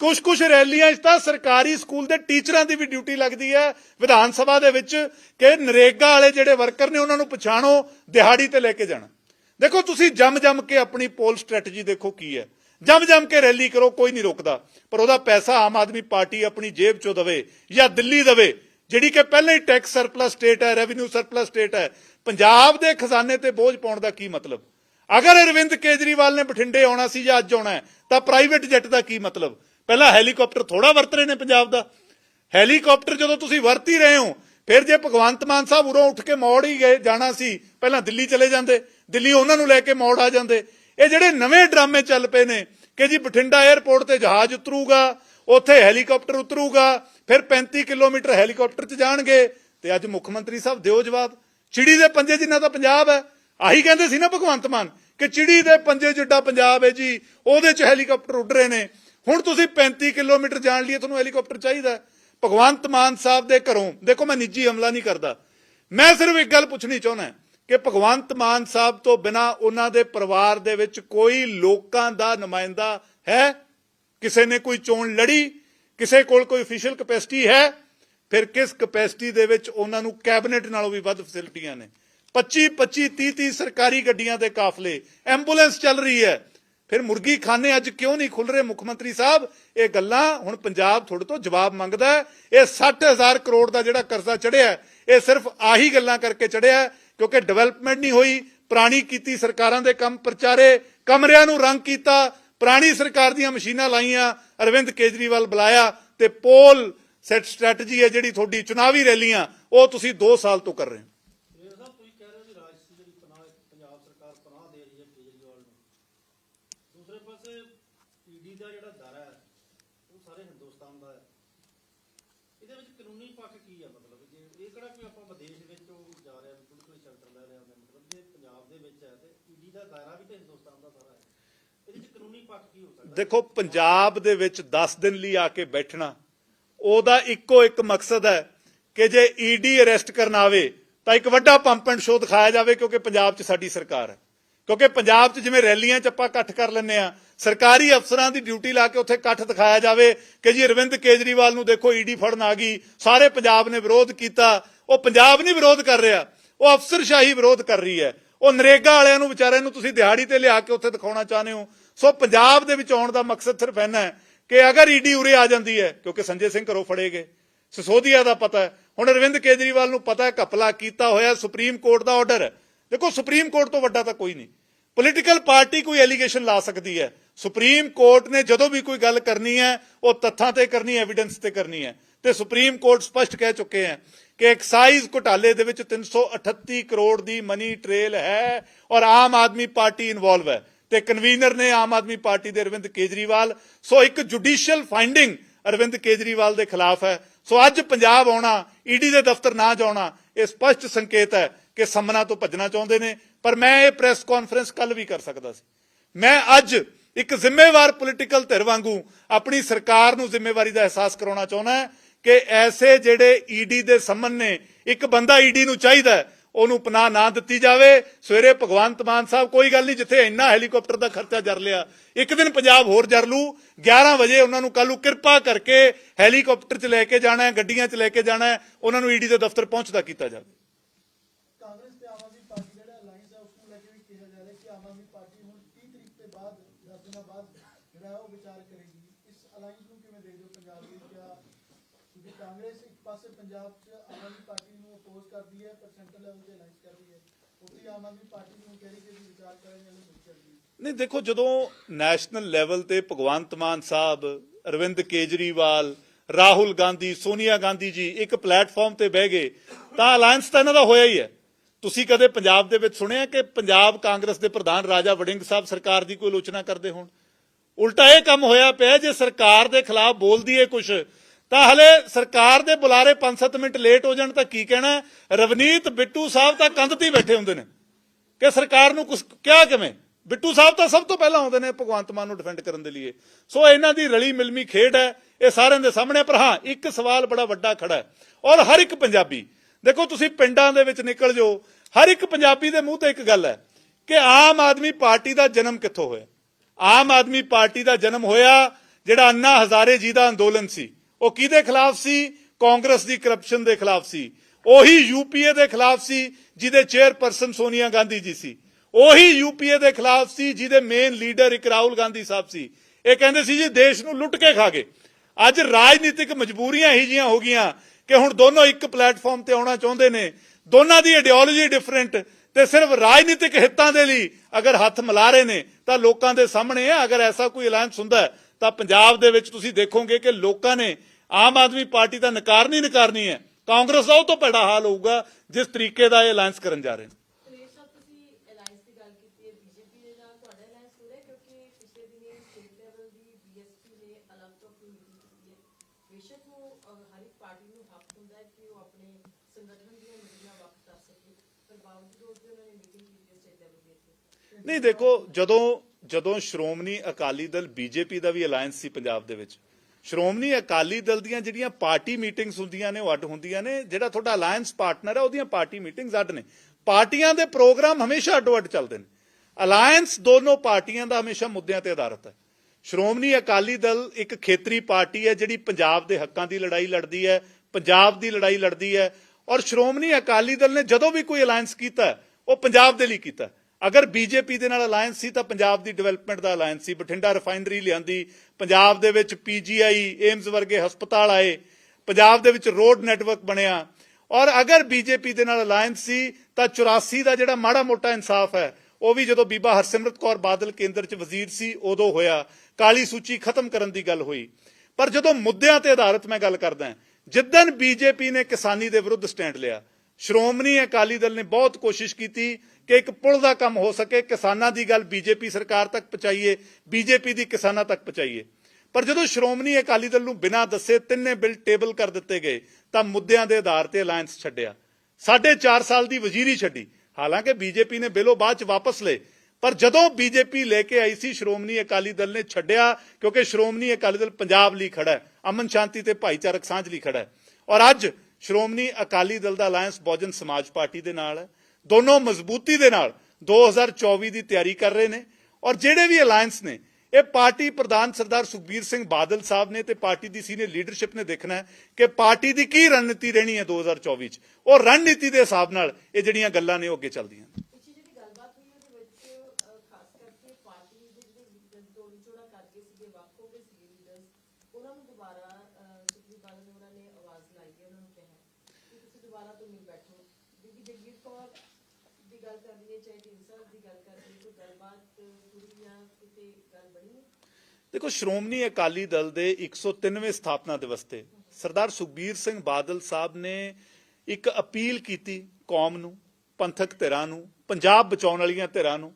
ਕੁਝ ਕੁਝ ਰੈਲੀਆਂ 'ਚ ਤਾਂ ਸਰਕਾਰੀ ਸਕੂਲ ਦੇ ਟੀਚਰਾਂ ਦੀ ਵੀ ਡਿਊਟੀ ਲੱਗਦੀ ਹੈ। ਵਿਧਾਨ ਸਭਾ ਦੇ ਵਿੱਚ ਕਿ ਨਰੇਗਾ ਵਾਲੇ ਜਿਹੜੇ ਵਰਕਰ ਨੇ ਉਹਨਾਂ ਨੂੰ ਪਛਾਣੋ, ਦਿਹਾੜੀ ਤੇ ਲੈ ਕੇ ਜਾਣਾ। ਦੇਖੋ, ਤੁਸੀਂ ਜੰਮ ਜੰਮ ਕੇ ਆਪਣੀ ਪੋਲ ਸਟ੍ਰੈਟਜੀ ਦੇਖੋ ਕੀ ਹੈ। ਜੰਮ ਜੰਮ ਕੇ ਰੈਲੀ ਕਰੋ, ਕੋਈ ਨਹੀਂ ਰੋਕਦਾ। ਪਰ ਉਹਦਾ ਪੈਸਾ ਆਮ ਆਦਮੀ ਪਾਰਟੀ ਆਪਣੀ ਜੇਬ ਚੋਂ ਦਵੇ ਜਾਂ ਦਿੱਲੀ ਦਵੇ, ਜਿਹੜੀ ਕਿ ਪਹਿਲਾਂ ਹੀ ਟੈਕਸ ਸਰਪਲਸ ਸਟੇਟ ਹੈ, ਰੈਵਨਿਊ ਸਰਪਲਸ ਸਟੇਟ ਹੈ। ਪੰਜਾਬ ਦੇ ਖਜ਼ਾਨੇ ਤੇ ਬੋਝ ਪਾਉਣ ਦਾ ਕੀ ਮਤਲਬ? ਅਗਰ ਅਰਵਿੰਦ ਕੇਜਰੀਵਾਲ ਨੇ ਬਠਿੰਡੇ ਆਉਣਾ ਸੀ ਜਾਂ ਅੱਜ ਆਉਣਾ ਤਾਂ ਪ੍ਰਾਈਵੇਟ ਜੈਟ ਦਾ ਕੀ ਮਤਲਬ? ਪਹਿਲਾਂ ਹੈਲੀਕਾਪਟਰ ਥੋੜਾ ਵਰਤ ਰਹੇ ਨੇ ਪੰਜਾਬ ਦਾ। ਹੈਲੀਕਾਪਟਰ ਜਦੋਂ ਤੁਸੀਂ ਵਰਤ ਹੀ ਰਹੇ ਹੋ, ਫਿਰ ਜੇ ਭਗਵੰਤ ਮਾਨ ਸਾਹਿਬ ਉਰੋਂ ਉੱਠ ਕੇ ਮੌੜ ਹੀ ਗਏ ਜਾਣਾ ਸੀ, ਪਹਿਲਾਂ ਦਿੱਲੀ ਚਲੇ ਜਾਂਦੇ, ਦਿੱਲੀ ਉਹਨਾਂ ਨੂੰ ਲੈ ਕੇ ਮੌੜ ਆ ਜਾਂਦੇ। ਇਹ ਜਿਹੜੇ ਨਵੇਂ ਡਰਾਮੇ ਚੱਲ ਪਏ ਨੇ ਕਿ ਜੀ ਬਠਿੰਡਾ 에ਅਰਪੋਰਟ ਤੇ ਜਹਾਜ਼ ਉਤਰੂਗਾ, ਉੱਥੇ ਹੈਲੀਕਾਪਟਰ ਉਤਰੂਗਾ, ਫਿਰ 35 ਕਿਲੋਮੀਟਰ ਹੈਲੀਕਾਪਟਰ 'ਚ ਜਾਣਗੇ, ਤੇ ਅੱਜ ਮੁੱਖ ਮੰਤਰੀ ਸਾਹਿਬ ਦਿਓ ਜਵਾਬ। ਚਿੜੀ ਦੇ ਪੰਜੇ ਜਿੰਨਾ ਤਾਂ ਪੰਜਾਬ ਹੈ, ਆਹੀ ਕਹਿੰਦੇ ਸੀ ਨਾ ਭਗਵੰਤ ਮਾਨ ਕਿ ਚਿੜੀ ਦੇ ਪੰਜੇ ਜਿੱਡਾ ਪੰਜਾਬ ਹੈ ਜੀ, ਉਹਦੇ 'ਚ ਹੈਲੀਕਾਪਟਰ ਉੱਡ ਰਹੇ ਨੇ। ਹੁਣ ਤੁਸੀਂ 35 ਕਿਲੋਮੀਟਰ ਜਾਣ ਲਈ ਤੁਹਾਨੂੰ ਹੈਲੀਕਾਪਟਰ ਚਾਹੀਦਾ ਭਗਵੰਤ ਮਾਨ ਸਾਹਿਬ ਦੇ ਘਰੋਂ, ਦੇਖੋ ਮੈਂ ਨਿੱਜੀ ਹਮਲਾ ਨਹੀਂ ਕਰਦਾ। ਮੈਂ ਸਿਰਫ ਇੱਕ ਗੱਲ ਪੁੱਛਣੀ ਚਾਹੁੰਦਾ ਕਿ ਭਗਵੰਤ ਮਾਨ ਸਾਹਿਬ ਤੋਂ ਬਿਨਾ ਉਹਨਾਂ ਦੇ ਪਰਿਵਾਰ ਦੇ ਵਿੱਚ ਕੋਈ ਲੋਕਾਂ ਦਾ ਨੁਮਾਇੰਦਾ ਹੈ? ਕਿਸੇ ਨੇ ਕੋਈ ਚੋਣ ਲੜੀ? ਕਿਸੇ ਕੋਲ ਕੋਈ ਅਫੀਸ਼ੀਅਲ ਕਪੈਸਿਟੀ ਹੈ? ਫਿਰ ਕਿਸ ਕਪੈਸਿਟੀ ਦੇ ਵਿੱਚ ਉਹਨਾਂ ਨੂੰ ਕੈਬਨਿਟ ਨਾਲੋਂ ਵੀ ਵੱਧ ਫੈਸਿਲਿਟੀਆਂ ਨੇ? 25 25 30 30 ਸਰਕਾਰੀ ਗੱਡੀਆਂ ਦੇ ਕਾਫਲੇ ਐਂਬੂਲੈਂਸ ਚੱਲ ਰਹੀ ਹੈ। ਫਿਰ ਮੁਰਗੀ ਖਾਨੇ ਅੱਜ ਕਿਉਂ ਨਹੀਂ ਖੁੱਲ ਰਹੇ ਮੁੱਖ ਮੰਤਰੀ ਸਾਹਿਬ? ਇਹ ਗੱਲਾਂ ਹੁਣ ਪੰਜਾਬ ਤੁਹਾਡੇ ਤੋਂ ਜਵਾਬ ਮੰਗਦਾ ਹੈ। ਇਹ 60000 ਕਰੋੜ ਦਾ ਜਿਹੜਾ ਕਰਜ਼ਾ ਚੜਿਆ ਇਹ ਸਿਰਫ ਆਹੀ ਗੱਲਾਂ ਕਰਕੇ ਚੜਿਆ ਕਿਉਂਕਿ ਡਿਵੈਲਪਮੈਂਟ ਨਹੀਂ ਹੋਈ, ਪੁਰਾਣੀ ਕੀਤੀ ਸਰਕਾਰਾਂ ਦੇ ਕੰਮ ਪ੍ਰਚਾਰੇ, ਕਮਰਿਆਂ ਨੂੰ ਰੰਗ ਕੀਤਾ, ਪੁਰਾਣੀ ਸਰਕਾਰ ਦੀਆਂ ਮਸ਼ੀਨਾਂ ਲਾਈਆਂ, ਅਰਵਿੰਦ ਕੇਜਰੀਵਾਲ ਬੁਲਾਇਆ ਤੇ ਪੋਲ ਸੈਟ ਸਟ੍ਰੈਟਜੀ ਹੈ ਜਿਹੜੀ ਤੁਹਾਡੀ ਚੁਣਾਵੀ ਰੈਲੀਆਂ, ਉਹ ਤੁਸੀਂ 2 ਸਾਲ ਤੋਂ ਕਰ ਰਹੇ ਹੋ ਇਹ ਸਭ ਤੁਸੀਂ ਕਹਿ ਰਹੇ ਹੋ ਵੀ ਰਾਜਸੀ ਜਿਹੜੀ ਪਨਾਹ ਪੰਜਾਬ ਸਰਕਾਰ ਪਨਾਹ ਦੇ ਰਹੀ ਹੈ ਕੇਜਰੀਵਾਲ ਨੂੰ ਦੂਸਰੇ ਪਾਸੇ ਈਡੀ ਦਾ ਜਿਹੜਾ ਦਰ ਹੈ ਉਹ ਸਾਰੇ ਹਿੰਦੁਸਤਾਨ ਦਾ ਹੈ ਇਹਦੇ ਵਿੱਚ ਕਾਨੂੰਨੀ ਪੱਖ ਕੀ ਹੈ ਮਤਲਬ ਜੇ ਇਹ ਕਿਹੜਾ ਕੋਈ ਆਪਾਂ ਵਿਦੇਸ਼ ਵਿੱਚ ਉਹ ਜਾ ਰਿਹਾ ਬਿਲਕੁਲ ਸ਼ੈਲਟਰ ਲੈ ਰਿਹਾ ਹੁੰਦਾ ਮਤਲਬ ਜੇ ਪੰਜਾਬ ਦੇ ਵਿੱਚ ਹੈ ਤੇ ਈਡੀ ਦਾ ਦਾਇਰਾ ਵੀ ਤੇ ਹਿੰਦੁਸਤਾਨ ਦਾ ਸਾਰਾ ਹੈ ਇਹਦੇ ਵਿੱਚ ਕਾਨੂੰਨੀ ਪੱਖ ਕੀ ਹੋ ਸਕਦਾ ਦੇਖੋ, ਪੰਜਾਬ ਦੇ ਵਿੱਚ 10 ਦਿਨ ਲਈ ਆ ਕੇ ਬੈਠਣਾ, ਉਹਦਾ ਇੱਕੋ ਇੱਕ ਮਕਸਦ ਹੈ ਕਿ ਜੇ ਈਡੀ ਅਰੈਸਟ ਕਰਨ ਆਵੇ, ਤਾਂ ਇੱਕ ਵੱਡਾ ਪੰਪ ਐਂਡ ਸ਼ੋਅ ਦਿਖਾਇਆ ਜਾਵੇ, ਕਿਉਂਕਿ ਪੰਜਾਬ 'ਚ ਸਾਡੀ ਸਰਕਾਰ ਹੈ। ਕਿਉਂਕਿ ਪੰਜਾਬ 'ਚ ਜਿਵੇਂ ਰੈਲੀਆਂ 'ਚ ਆਪਾਂ ਇਕੱਠ ਕਰ ਲੈਂਦੇ ਆ ਸਰਕਾਰੀ ਅਫਸਰਾਂ ਦੀ ਡਿਊਟੀ ਲਾ ਕੇ ਉੱਥੇ ਇਕੱਠ ਦਿਖਾਇਆ ਜਾਵੇ ਕਿ ਜੀ ਅਰਵਿੰਦ ਕੇਜਰੀਵਾਲ ਨੂੰ ਦੇਖੋ ਈਡੀ ਫੜਨ ਆ ਗਈ, ਸਾਰੇ ਪੰਜਾਬ ਨੇ ਵਿਰੋਧ ਕੀਤਾ, ਉਹ ਪੰਜਾਬ ਨਹੀਂ ਵਿਰੋਧ ਕਰ ਰਿਹਾ, ਉਹ ਅਫਸਰਸ਼ਾਹੀ ਵਿਰੋਧ ਕਰ ਰਹੀ ਹੈ। ਉਹ ਨਰੇਗਾ ਵਾਲਿਆਂ ਨੂੰ ਵਿਚਾਰਿਆਂ ਨੂੰ ਤੁਸੀਂ ਦਿਹਾੜੀ ਤੇ ਲਿਆ ਕੇ ਉੱਥੇ ਦਿਖਾਉਣਾ ਚਾਹੁੰਦੇ ਹੋ ਸੋ ਪੰਜਾਬ ਦੇ ਵਿੱਚ ਆਉਣ ਦਾ ਮਕਸਦ ਸਿਰਫ ਇੰਨਾ ਹੈ ਕਿ ਅਗਰ ਈਡੀ ਉਰੇ ਆ ਜਾਂਦੀ ਹੈ, ਕਿਉਂਕਿ ਸੰਜੇ ਸਿੰਘ ਘਰੋਂ ਫੜੇ ਗਏ, ਸਿਸੋਦੀਆ ਦਾ ਪਤਾ ਹੈ, ਹੁਣ ਅਰਵਿੰਦ ਕੇਜਰੀਵਾਲ ਨੂੰ ਪਤਾ ਹੈ ਘਪਲਾ ਕੀਤਾ ਹੋਇਆ ਸੁਪਰੀਮ ਕੋਰਟ ਦਾ ਆਰਡਰ ਹੈ। ਦੇਖੋ, ਸੁਪਰੀਮ ਕੋਰਟ ਤੋਂ ਵੱਡਾ ਤਾਂ ਕੋਈ ਨਹੀਂ। ਪੋਲੀਟੀਕਲ ਪਾਰਟੀ ਕੋਈ ਐਲੀਗੇਸ਼ਨ ਲਾ ਸਕਦੀ ਹੈ। ਸੁਪਰੀਮ ਕੋਰਟ ਨੇ ਜਦੋਂ ਵੀ ਕੋਈ ਗੱਲ ਕਰਨੀ ਹੈ, ਉਹ ਤੱਥਾਂ ਤੇ ਕਰਨੀ ਹੈ ਐਵੀਡੈਂਸ ਤੇ ਕਰਨੀ ਹੈ। ਤੇ ਸੁਪਰੀਮ ਕੋਰਟ ਸਪਸ਼ਟ ਕਹਿ ਚੁੱਕੇ ਹੈ ਕਿ ਐਕਸਾਈਜ਼ ਘੁਟਾਲੇ ਦੇ ਵਿੱਚ 338 ਕਰੋੜ ਦੀ ਮਨੀ ਟ੍ਰੇਲ ਹੈ ਔਰ ਆਮ ਆਦਮੀ ਪਾਰਟੀ ਇਨਵੋਲਵ ਹੈ। ਤੇ ਕਨਵੀਨਰ ਨੇ ਆਮ ਆਦਮੀ ਪਾਰਟੀ ਦੇ ਅਰਵਿੰਦ ਕੇਜਰੀਵਾਲ। ਸੋ ਇੱਕ ਜੁਡੀਸ਼ੀਅਲ ਫਾਈਂਡਿੰਗ ਅਰਵਿੰਦ ਕੇਜਰੀਵਾਲ ਦੇ ਖਿਲਾਫ ਹੈ। ਸੋ ਅੱਜ ਪੰਜਾਬ ਆਉਣਾ ਈਡੀ ਦੇ ਦਫ਼ਤਰ ਨਾ ਜਾਣਾ ਇਹ ਸਪਸ਼ਟ ਸੰਕੇਤ ਹੈ ਕਿ ਸਮਨਾ ਤੋਂ ਭੱਜਣਾ ਚਾਹੁੰਦੇ ਨੇ। ਪਰ ਮੈਂ ਇਹ ਪ੍ਰੈਸ ਕਾਨਫਰੰਸ ਕੱਲ ਵੀ ਕਰ ਸਕਦਾ ਸੀ। ਮੈਂ ਅੱਜ ਇੱਕ ਜ਼ਿੰਮੇਵਾਰ ਪੋਲੀਟੀਕਲ ਧਿਰ ਵਾਂਗੂ ਆਪਣੀ ਸਰਕਾਰ ਨੂੰ ਜ਼ਿੰਮੇਵਾਰੀ ਦਾ ਅਹਿਸਾਸ ਕਰਾਉਣਾ ਚਾਹੁੰਦਾ ਕਿ ਐਸੇ ਜਿਹੜੇ ਈਡੀ ਦੇ ਸੰਮਨ ਨੇ, ਇੱਕ ਬੰਦਾ ਈਡੀ ਨੂੰ ਚਾਹੀਦਾ ਉਹਨੂੰ ਪਨਾਹ ਨਾ ਦਿੱਤੀ ਜਾਵੇ। ਸਵੇਰੇ ਭਗਵੰਤ ਮਾਨ ਸਾਹਿਬ, ਕੋਈ ਗੱਲ ਨਹੀਂ, ਜਿੱਥੇ ਇੰਨਾ ਹੈਲੀਕਾਪਟਰ ਦਾ ਖਰਚਾ ਜਰ ਲਿਆ। ਇੱਕ ਦਿਨ ਪੰਜਾਬ ਹੋਰ ਜਰ ਲੂ। 11 ਵਜੇ ਉਹਨਾਂ ਨੂੰ ਕੱਲੂ ਕਿਰਪਾ ਕਰਕੇ ਹੈਲੀਕਾਪਟਰ 'ਚ ਲੈ ਕੇ ਜਾਣਾ ਹੈ, ਗੱਡੀਆਂ 'ਚ ਲੈ ਕੇ ਜਾਣਾ ਹੈ, ਉਹਨਾਂ ਨੂੰ ਈਡੀ ਦੇ ਦਫ਼ਤਰ ਪਹੁੰਚਦਾ ਕੀਤਾ ਜਾਵੇ ਕਾਂਗਰਸ ਤੇ ਆਮ ਆਦਮੀ ਪਾਰਟੀ ਜਿਹੜਾ ਅਲਾਈਅੰਸ ਹੈ ਉਸ ਨੂੰ ਲੈ ਕੇ ਵੀ ਕਿਹਾ ਜਾ ਰਿਹਾ ਕਿ ਆਮ ਆਦਮੀ ਪਾਰਟੀ ਹੁਣ 30 ਤਰੀਕ ਤੇ ਬਾਅਦ 10 ਦਿਨਾਂ ਬਾਅਦ ਜਿਹੜਾ ਹੈ ਉਹ ਵਿਚਾਰ ਕਰੇਗੀ ਇਸ ਅਲਾਈਅੰਸ ਨੂੰ ਕਿਵੇਂ ਦੇਖਦੇ ਹੋ ਪੰਜਾਬ ਦੇ ਵਿੱਚ ਕਿਆ ਕਿਉਂਕਿ ਕਾਂਗਰਸ ਇੱਕ ਪਾਸੇ ਪੰਜਾਬ 'ਚ ਆਮ ਆਦਮੀ ਪਾਰਟੀ ਨੂੰ ਅਪੋਜ਼ ਕਰਦੀ ਹੈ, ਪਰ ਸੈਂਟਰ ਲੈਵਲ ਤੇ ਅਲਾਈਅੰਸ ਕਰਦੀ ਹੈ। ਉੱਥੇ ਆਮ ਆਦਮੀ ਪਾਰਟੀ ਨੂੰ ਕਹਿ ਰਹੀ ਵਿਚਾਰ ਕਰਾਂਗੇ ਉਹਨੂੰ ਨਹੀਂ ਕਰਦੀ ਨਹੀਂ, ਦੇਖੋ, ਜਦੋਂ ਨੈਸ਼ਨਲ ਲੈਵਲ ਤੇ ਭਗਵੰਤ ਮਾਨ ਸਾਹਿਬ, ਅਰਵਿੰਦ ਕੇਜਰੀਵਾਲ, ਰਾਹੁਲ ਗਾਂਧੀ, ਸੋਨੀਆ ਗਾਂਧੀ ਜੀ ਇੱਕ ਪਲੇਟਫਾਰਮ ਤੇ ਬਹਿ ਗਏ, ਤਾਂ ਅਲਾਈਅੰਸ ਤਾਂ ਇਹਨਾਂ ਦਾ ਹੋਇਆ ਹੀ ਹੈ। ਤੁਸੀਂ ਕਦੇ ਪੰਜਾਬ ਦੇ ਵਿੱਚ ਸੁਣਿਆ ਕਿ ਪੰਜਾਬ ਕਾਂਗਰਸ ਦੇ ਪ੍ਰਧਾਨ ਰਾਜਾ ਵੜਿੰਗ ਸਾਹਿਬ ਸਰਕਾਰ ਦੀ ਕੋਈ ਆਲੋਚਨਾ ਕਰਦੇ ਹੋਣ? ਉਲਟਾ ਇਹ ਕੰਮ ਹੋਇਆ ਪਿਆ, ਜੇ ਸਰਕਾਰ ਦੇ ਖਿਲਾਫ ਬੋਲਦੀ ਏ ਕੁਛ ਤਾਂ ਹਲੇ ਸਰਕਾਰ ਦੇ ਬੁਲਾਰੇ 5-7 ਮਿੰਟ ਲੇਟ ਹੋ ਜਾਣ ਤਾਂ ਕੀ ਕਹਿਣਾ? ਰਵਨੀਤ, ਬਿੱਟੂ ਸਾਹਿਬ ਤਾਂ ਕੰਧ ਤੇ ਹੀ ਬੈਠੇ ਹੁੰਦੇ ਨੇ। ਕਿ ਸਰਕਾਰ ਨੂੰ ਕੁਝ ਕਿਹਾ ਕਿਵੇਂ? ਬਿੱਟੂ ਸਾਹਿਬ ਤਾਂ ਸਭ ਤੋਂ ਪਹਿਲਾਂ ਆਉਂਦੇ ਨੇ ਭਗਵੰਤ ਮਾਨ ਨੂੰ ਡਿਫੈਂਡ ਕਰਨ ਦੇ ਲਈ ਸੋ ਇਹਨਾਂ ਦੀ ਰਲੀ ਮਿਲਮੀ ਖੇਡ ਹੈ, ਇਹ ਸਾਰਿਆਂ ਦੇ ਸਾਹਮਣੇ ਪਰ ਹਾਂ, ਇੱਕ ਸਵਾਲ ਬੜਾ ਵੱਡਾ ਖੜਾ ਹੈ ਔਰ ਹਰ ਇੱਕ ਪੰਜਾਬੀ, ਦੇਖੋ ਤੁਸੀਂ ਪਿੰਡਾਂ ਦੇ ਵਿੱਚ ਨਿਕਲ ਜਾਓ, ਹਰ ਇੱਕ ਪੰਜਾਬੀ ਦੇ ਮੂੰਹ ਤੇ ਇੱਕ ਗੱਲ ਹੈ ਕਿ ਆਮ ਆਦਮੀ ਪਾਰਟੀ ਦਾ ਜਨਮ ਕਿੱਥੋਂ ਹੋਇਆ? ਆਮ ਆਦਮੀ ਪਾਰਟੀ ਦਾ ਜਨਮ ਹੋਇਆ ਜਿਹੜਾ ਅੰਨਾ ਹਜ਼ਾਰੇ ਜੀ ਦਾ ਅੰਦੋਲਨ ਸੀ। ਉਹ ਕਿਹਦੇ ਖਿਲਾਫ ਸੀ? ਕਾਂਗਰਸ ਦੀ ਕਰਪਸ਼ਨ ਦੇ ਖਿਲਾਫ ਸੀ। ਉਹੀ ਯੂਪੀਏ ਦੇ ਖਿਲਾਫ ਸੀ, ਜਿਹਦੇ ਚੇਅਰਪਰਸਨ ਸੋਨੀਆ ਗਾਂਧੀ ਜੀ ਸੀ। ਉਹੀ ਯੂਪੀਏ ਦੇ ਖਿਲਾਫ ਸੀ, ਜਿਹਦੇ ਮੇਨ ਲੀਡਰ ਇੱਕ ਰਾਹੁਲ ਗਾਂਧੀ ਸਾਹਿਬ ਸੀ। ਇਹ ਕਹਿੰਦੇ ਸੀ ਜੀ, ਦੇਸ਼ ਨੂੰ ਲੁੱਟ ਕੇ ਖਾ ਗਏ। ਅੱਜ ਰਾਜਨੀਤਿਕ ਮਜਬੂਰੀਆਂ ਹੀ ਜੀਆਂ ਹੋ ਗਈਆਂ ਕਿ ਹੁਣ ਦੋਨੋਂ ਇੱਕ ਪਲੇਟਫਾਰਮ ਤੇ ਆਉਣਾ ਚਾਹੁੰਦੇ ਨੇ। ਦੋਨਾਂ ਦੀ ਆਈਡੀਓਲੋਜੀ ਡਿਫਰੈਂਟ ਤੇ ਸਿਰਫ ਰਾਜਨੀਤਿਕ ਹਿੱਤਾਂ ਦੇ ਲਈ ਅਗਰ ਹੱਥ ਮਿਲਾ ਰਹੇ ਨੇ, ਤਾਂ ਲੋਕਾਂ ਦੇ ਸਾਹਮਣੇ ਹੈ ਅਗਰ ਐਸਾ ਕੋਈ ਅਲਾਈਅੰਸ ਹੁੰਦਾ ਤਾਂ ਪੰਜਾਬ ਦੇ ਵਿੱਚ ਤੁਸੀਂ ਦੇਖੋਗੇ ਕਿ ਲੋਕਾਂ ਨੇ ਆਮ ਆਦਮੀ ਪਾਰਟੀ ਦਾ ਨਕਾਰਨੀ ਨਕਾਰਨੀ ਹੈ। ਕਾਂਗਰਸ ਦਾ ਉਹ ਤੋਂ ਭੈੜਾ ਹਾਲ ਹੋਊਗਾ ਜਿਸ ਤਰੀਕੇ ਦਾ ਇਹ ਅਲਾਈਅੰਸ ਕਰਨ ਜਾ ਰਹੇ ਨੇ। ਤੋਂ ਬੇਸ਼ੱਕ ਹਰ ਇੱਕ ਪਾਰਟੀ ਹੱਕ ਹੁੰਦਾ ਹੈ ਕਿ ਉਹ ਆਪਣੇ ਸੰਗਠਨ ਦੀਆਂ ਮੀਟਿੰਗਾਂ ਵਕਤ ਕਰ ਸਕੇ। ਪਰ ਬਾਵਜੂਦ ਉਹਨਾਂ ਮੀਟਿੰਗ ਕੀਤੀ ਸਟੇਟ ਲੈਵਲ ਨਹੀਂ ਦੇਖੋ ਜਦੋਂ ਜਦੋਂ ਸ਼੍ਰੋਮਣੀ ਅਕਾਲੀ ਦਲ ਬੀਜੇਪੀ ਦਾ ਵੀ ਅਲਾਈਅੰਸ ਸੀ ਪੰਜਾਬ ਦੇ ਵਿੱਚ, ਸ਼੍ਰੋਮਣੀ ਅਕਾਲੀ ਦਲ ਦੀਆਂ ਜਿਹੜੀਆਂ ਪਾਰਟੀ ਮੀਟਿੰਗਸ ਹੁੰਦੀਆਂ ਨੇ, ਉਹ ਅੱਡ ਹੁੰਦੀਆਂ ਨੇ, ਜਿਹੜਾ ਤੁਹਾਡਾ ਅਲਾਈਅੰਸ ਪਾਰਟਨਰ ਹੈ ਉਹਦੀਆਂ ਪਾਰਟੀ ਮੀਟਿੰਗਸ ਅੱਡ ਨੇ। ਪਾਰਟੀਆਂ ਦੇ ਪ੍ਰੋਗਰਾਮ ਹਮੇਸ਼ਾ ਅੱਡੋ ਅੱਡ ਚੱਲਦੇ ਨੇ। ਅਲਾਈਅੰਸ ਦੋਨੋਂ ਪਾਰਟੀਆਂ ਦਾ ਹਮੇਸ਼ਾ ਮੁੱਦਿਆਂ ਤੇ ਆਧਾਰਿਤ ਹੈ। ਸ਼੍ਰੋਮਣੀ ਅਕਾਲੀ ਦਲ ਇੱਕ ਖੇਤਰੀ ਪਾਰਟੀ ਹੈ, ਜਿਹੜੀ ਪੰਜਾਬ ਦੇ ਹੱਕਾਂ ਦੀ ਲੜਾਈ ਲੜਦੀ ਹੈ, ਪੰਜਾਬ ਦੀ ਲੜਾਈ ਲੜਦੀ ਹੈ, ਔਰ ਸ਼੍ਰੋਮਣੀ ਅਕਾਲੀ ਦਲ ਨੇ ਜਦੋਂ ਵੀ ਕੋਈ ਅਲਾਈਅੰਸ ਕੀਤਾ, ਉਹ ਪੰਜਾਬ ਦੇ ਲਈ ਕੀਤਾ। ਅਗਰ ਬੀਜੇਪੀ ਦੇ ਨਾਲ ਅਲਾਈਅੰਸ ਸੀ ਤਾਂ ਪੰਜਾਬ ਦੀ ਡਿਵੈਲਪਮੈਂਟ ਦਾ ਅਲਾਈਅੰਸ ਸੀ। ਬਠਿੰਡਾ ਰਿਫਾਈਨਰੀ ਲਿਆਂਦੀ, ਪੰਜਾਬ ਦੇ ਵਿੱਚ ਪੀਜੀਆਈ ਏਮਸ ਵਰਗੇ ਹਸਪਤਾਲ ਆਏ, ਪੰਜਾਬ ਦੇ ਵਿੱਚ ਰੋਡ ਨੈਟਵਰਕ ਬਣਿਆ। ਔਰ ਅਗਰ ਬੀਜੇਪੀ ਦੇ ਨਾਲ ਅਲਾਈਅੰਸ ਸੀ ਤਾਂ 84 ਦਾ ਜਿਹੜਾ ਮਾੜਾ ਮੋਟਾ ਇਨਸਾਫ ਹੈ, ਉਹ ਵੀ ਜਦੋਂ ਬੀਬਾ ਹਰਸਿਮਰਤ ਕੌਰ ਬਾਦਲ ਕੇਂਦਰ 'ਚ ਵਜ਼ੀਰ ਸੀ, ਉਦੋਂ ਹੋਇਆ। ਕਾਲੀ ਸੂਚੀ ਖਤਮ ਕਰਨ ਦੀ ਗੱਲ ਹੋਈ। ਪਰ ਜਦੋਂ ਮੁੱਦਿਆਂ ਤੇ ਆਧਾਰਿਤ ਮੈਂ ਗੱਲ ਕਰਦਾ ਜਿੱਦਨ ਬੀਜੇਪੀ ਨੇ ਕਿਸਾਨੀ ਦੇ ਵਿਰੁੱਧ ਸਟੈਂਡ ਲਿਆ ਸ਼੍ਰੋਮਣੀ ਅਕਾਲੀ ਦਲ ਨੇ ਬਹੁਤ ਕੋਸ਼ਿਸ਼ ਕੀਤੀ ਕਿ ਇੱਕ ਪੁਲ ਦਾ ਕੰਮ ਹੋ ਸਕੇ, ਕਿਸਾਨਾਂ ਦੀ ਗੱਲ ਬੀਜੇਪੀ ਸਰਕਾਰ ਤੱਕ ਪਹੁੰਚਾਈਏ, ਬੀਜੇਪੀ ਦੀ ਕਿਸਾਨਾਂ ਤੱਕ ਪਹੁੰਚਾਈਏ। ਪਰ ਜਦੋਂ ਸ਼੍ਰੋਮਣੀ ਅਕਾਲੀ ਦਲ ਨੂੰ ਬਿਨਾਂ ਦੱਸੇ ਤਿੰਨੇ ਬਿੱਲ ਟੇਬਲ ਕਰ ਦਿੱਤੇ ਗਏ, ਤਾਂ ਮੁੱਦਿਆਂ ਦੇ ਆਧਾਰ ਤੇ ਅਲਾਈਅੰਸ ਛੱਡਿਆ। ਸਾਢੇ 4 ਸਾਲ ਦੀ ਵਜ਼ੀਰੀ ਛੱਡੀ। ਹਾਲਾਂਕਿ ਬੀਜੇਪੀ ਨੇ ਬਿੱਲੋਂ ਬਾਅਦ ਚ ਵਾਪਸ ਲਏ। ਪਰ ਜਦੋਂ ਬੀਜੇਪੀ ਲੈ ਕੇ ਆਈ ਸੀ, ਸ਼੍ਰੋਮਣੀ ਅਕਾਲੀ ਦਲ ਨੇ ਛੱਡਿਆ, ਕਿਉਂਕਿ ਸ਼੍ਰੋਮਣੀ ਅਕਾਲੀ ਦਲ ਪੰਜਾਬ ਲਈ ਖੜਾ ਹੈ, ਅਮਨ ਸ਼ਾਂਤੀ ਤੇ ਭਾਈਚਾਰਕ ਸਾਂਝ ਲਈ ਖੜਾ ਹੈ। ਔਰ ਅੱਜ ਸ਼੍ਰੋਮਣੀ ਅਕਾਲੀ ਦਲ ਦਾ ਅਲਾਈਅੰਸ ਬਹੁਜਨ ਸਮਾਜ ਪਾਰਟੀ ਦੇ ਨਾਲ ਹੈ। ਦੋਨੋਂ ਮਜ਼ਬੂਤੀ ਦੇ ਨਾਲ 2024 ਦੀ ਤਿਆਰੀ ਕਰ ਰਹੇ ਨੇ ਔਰ ਜਿਹੜੇ ਵੀ ਅਲਾਈਅੰਸ ਨੇ, ਇਹ ਪਾਰਟੀ ਪ੍ਰਧਾਨ ਸਰਦਾਰ ਸੁਖਬੀਰ ਸਿੰਘ ਬਾਦਲ ਸਾਹਿਬ ਨੇ ਤੇ ਪਾਰਟੀ ਦੀ ਸੀਨੀਅਰ ਲੀਡਰਸ਼ਿਪ ਨੇ ਦੇਖਣਾ ਹੈ ਕਿ ਪਾਰਟੀ ਦੀ ਕੀ ਰਣਨੀਤੀ ਰਹਿਣੀ ਹੈ 2024 ਚ। ਉਹ ਰਣਨੀਤੀ ਦੇ ਹਿਸਾਬ ਨਾਲ ਇਹ ਜਿਹੜੀਆਂ ਗੱਲਾਂ ਨੇ ਉਹ ਅੱਗੇ ਚੱਲਦੀਆਂ ਨੇ ਪਿੱਛੇ ਜਿਹੜੀ ਗੱਲਬਾਤ ਹੋਈ ਉਹਦੇ ਵਿੱਚ ਅਹ, ਖਾਸ ਕਰਕੇ ਪਾਰਟੀ ਦੇ ਜਿਹੜੇ ਲੀਡਰ ਤੋੜੀ ਚੋੜਾ ਕਰਕੇ ਸੀਗੇ ਵੱਖ ਹੋ ਗਏ ਸੀਗੇ ਲੀਡਰਸ ਉਹਨਾਂ ਨੂੰ ਦੁਬਾਰਾ ਅਹ, ਸੁਖਬੀਰ ਬਾਦਲ ਨੇ ਉਹਨਾਂ ਨੇ ਆਵਾਜ਼ ਲਾਈ ਹੈ ਉਹਨਾਂ ਨੂੰ ਕਿਹਾ ਕਿ ਤੁਸੀਂ ਦੁਬਾਰਾ ਤੋਂ ਮਿਲ ਬੈਠੋ ਬੀਬੀ ਜਗੀਰ ਕੌਰ ਦੀ ਗੱਲ ਕਰ ਰਹੀ ਹੈ ਚਾਹੇ ਢੀਂਡਸਾ ਦੀ ਗੱਲ ਕਰ ਰਹੀ ਹੈ ਕੋਈ ਗੱਲਬਾਤ ਪੂਰੀ ਜਾਂ ਕਿਤੇ ਗੱਲ ਬਣੀ ਹੈ ਦੇਖੋ, ਸ਼੍ਰੋਮਣੀ ਅਕਾਲੀ ਦਲ ਦੇ 103ਵੇਂ ਸਥਾਪਨਾ ਦਿਵਸ ਤੇ ਸਰਦਾਰ ਸੁਖਬੀਰ ਸਿੰਘ ਬਾਦਲ ਸਾਹਿਬ ਨੇ ਇੱਕ ਅਪੀਲ ਕੀਤੀ ਕੌਮ ਨੂੰ, ਪੰਥਕ ਧਿਰਾਂ ਨੂੰ, ਪੰਜਾਬ ਬਚਾਉਣ ਵਾਲੀਆਂ ਧਿਰਾਂ ਨੂੰ,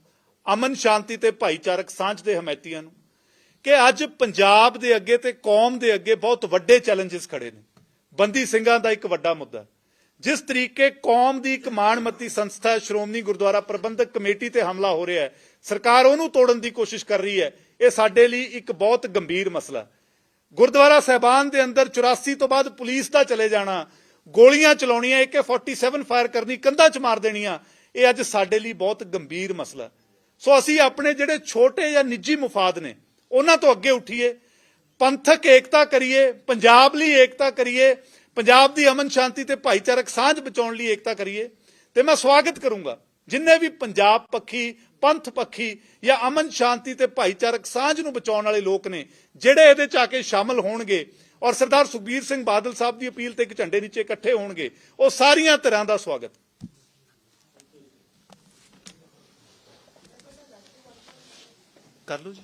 ਅਮਨ ਸ਼ਾਂਤੀ ਤੇ ਭਾਈਚਾਰਕ ਸਾਂਝ ਦੇ ਹਮਾਇਤੀਆਂ ਨੂੰ, ਕਿ ਅੱਜ ਪੰਜਾਬ ਦੇ ਅੱਗੇ ਤੇ ਕੌਮ ਦੇ ਅੱਗੇ ਬਹੁਤ ਵੱਡੇ ਚੈਲੰਜਸ ਖੜੇ ਨੇ। ਬੰਦੀ ਸਿੰਘਾਂ ਦਾ ਇੱਕ ਵੱਡਾ ਮੁੱਦਾ। ਜਿਸ ਤਰੀਕੇ ਕੌਮ ਦੀ ਇੱਕ ਮਾਣਮੱਤੀ ਸੰਸਥਾ ਸ਼੍ਰੋਮਣੀ ਗੁਰਦੁਆਰਾ ਪ੍ਰਬੰਧਕ ਕਮੇਟੀ ਤੇ ਹਮਲਾ ਹੋ ਰਿਹਾ ਹੈ, ਸਰਕਾਰ ਉਹਨੂੰ ਤੋੜਨ ਦੀ ਕੋਸ਼ਿਸ਼ ਕਰ ਰਹੀ ਹੈ, ਇਹ ਸਾਡੇ ਲਈ ਇੱਕ ਬਹੁਤ ਗੰਭੀਰ ਮਸਲਾ ਗੁਰਦੁਆਰਾ ਸਾਹਿਬਾਨ ਦੇ ਅੰਦਰ 84 ਤੋਂ ਬਾਅਦ ਪੁਲਿਸ ਦਾ ਚਲੇ ਜਾਣਾ, ਗੋਲੀਆਂ ਚਲਾਉਣੀਆਂ AK47 ਫਾਇਰ ਕਰਨੀ, ਕੰਧਾਂ 'ਚ ਮਾਰ ਦੇਣੀਆਂ, ਇਹ ਅੱਜ ਸਾਡੇ ਲਈ ਬਹੁਤ ਗੰਭੀਰ ਮਸਲਾ ਸੋ ਅਸੀਂ ਆਪਣੇ ਜਿਹੜੇ ਛੋਟੇ ਜਾਂ ਨਿੱਜੀ ਮੁਫਾਦ ਨੇ, ਉਹਨਾਂ ਤੋਂ ਅੱਗੇ ਉੱਠੀਏ, ਪੰਥਕ ਏਕਤਾ ਕਰੀਏ, ਪੰਜਾਬ ਲਈ ਏਕਤਾ ਕਰੀਏ ਪੰਜਾਬ ਦੀ ਅਮਨ ਸ਼ਾਂਤੀ ਤੇ ਭਾਈਚਾਰਕ ਸਾਂਝ ਬਚਾਉਣ ਲਈ ਏਕਤਾ ਕਰੀਏ, ਤੇ ਮੈਂ ਸਵਾਗਤ ਕਰੂੰਗਾ ਜਿੰਨੇ ਵੀ ਪੰਜਾਬ ਪੱਖੀ, ਪੰਥ ਪੱਖੀ ਜਾਂ ਅਮਨ ਸ਼ਾਂਤੀ ਤੇ ਭਾਈਚਾਰਕ ਸਾਂਝ ਨੂੰ ਬਚਾਉਣ ਵਾਲੇ ਲੋਕ ਨੇ, ਜਿਹੜੇ ਇਹਦੇ ਚ ਆ ਕੇ ਸ਼ਾਮਲ ਹੋਣਗੇ ਔਰ ਸਰਦਾਰ ਸੁਖਬੀਰ ਸਿੰਘ ਬਾਦਲ ਸਾਹਿਬ ਦੀ ਅਪੀਲ ਤੇ ਇੱਕ ਝੰਡੇ ਨੀਚੇ ਇਕੱਠੇ ਹੋਣਗੇ, ਉਹ ਸਾਰੀਆਂ ਤਰ੍ਹਾਂ ਦਾ ਸਵਾਗਤ। ਕਰ ਲਓ ਜੀ।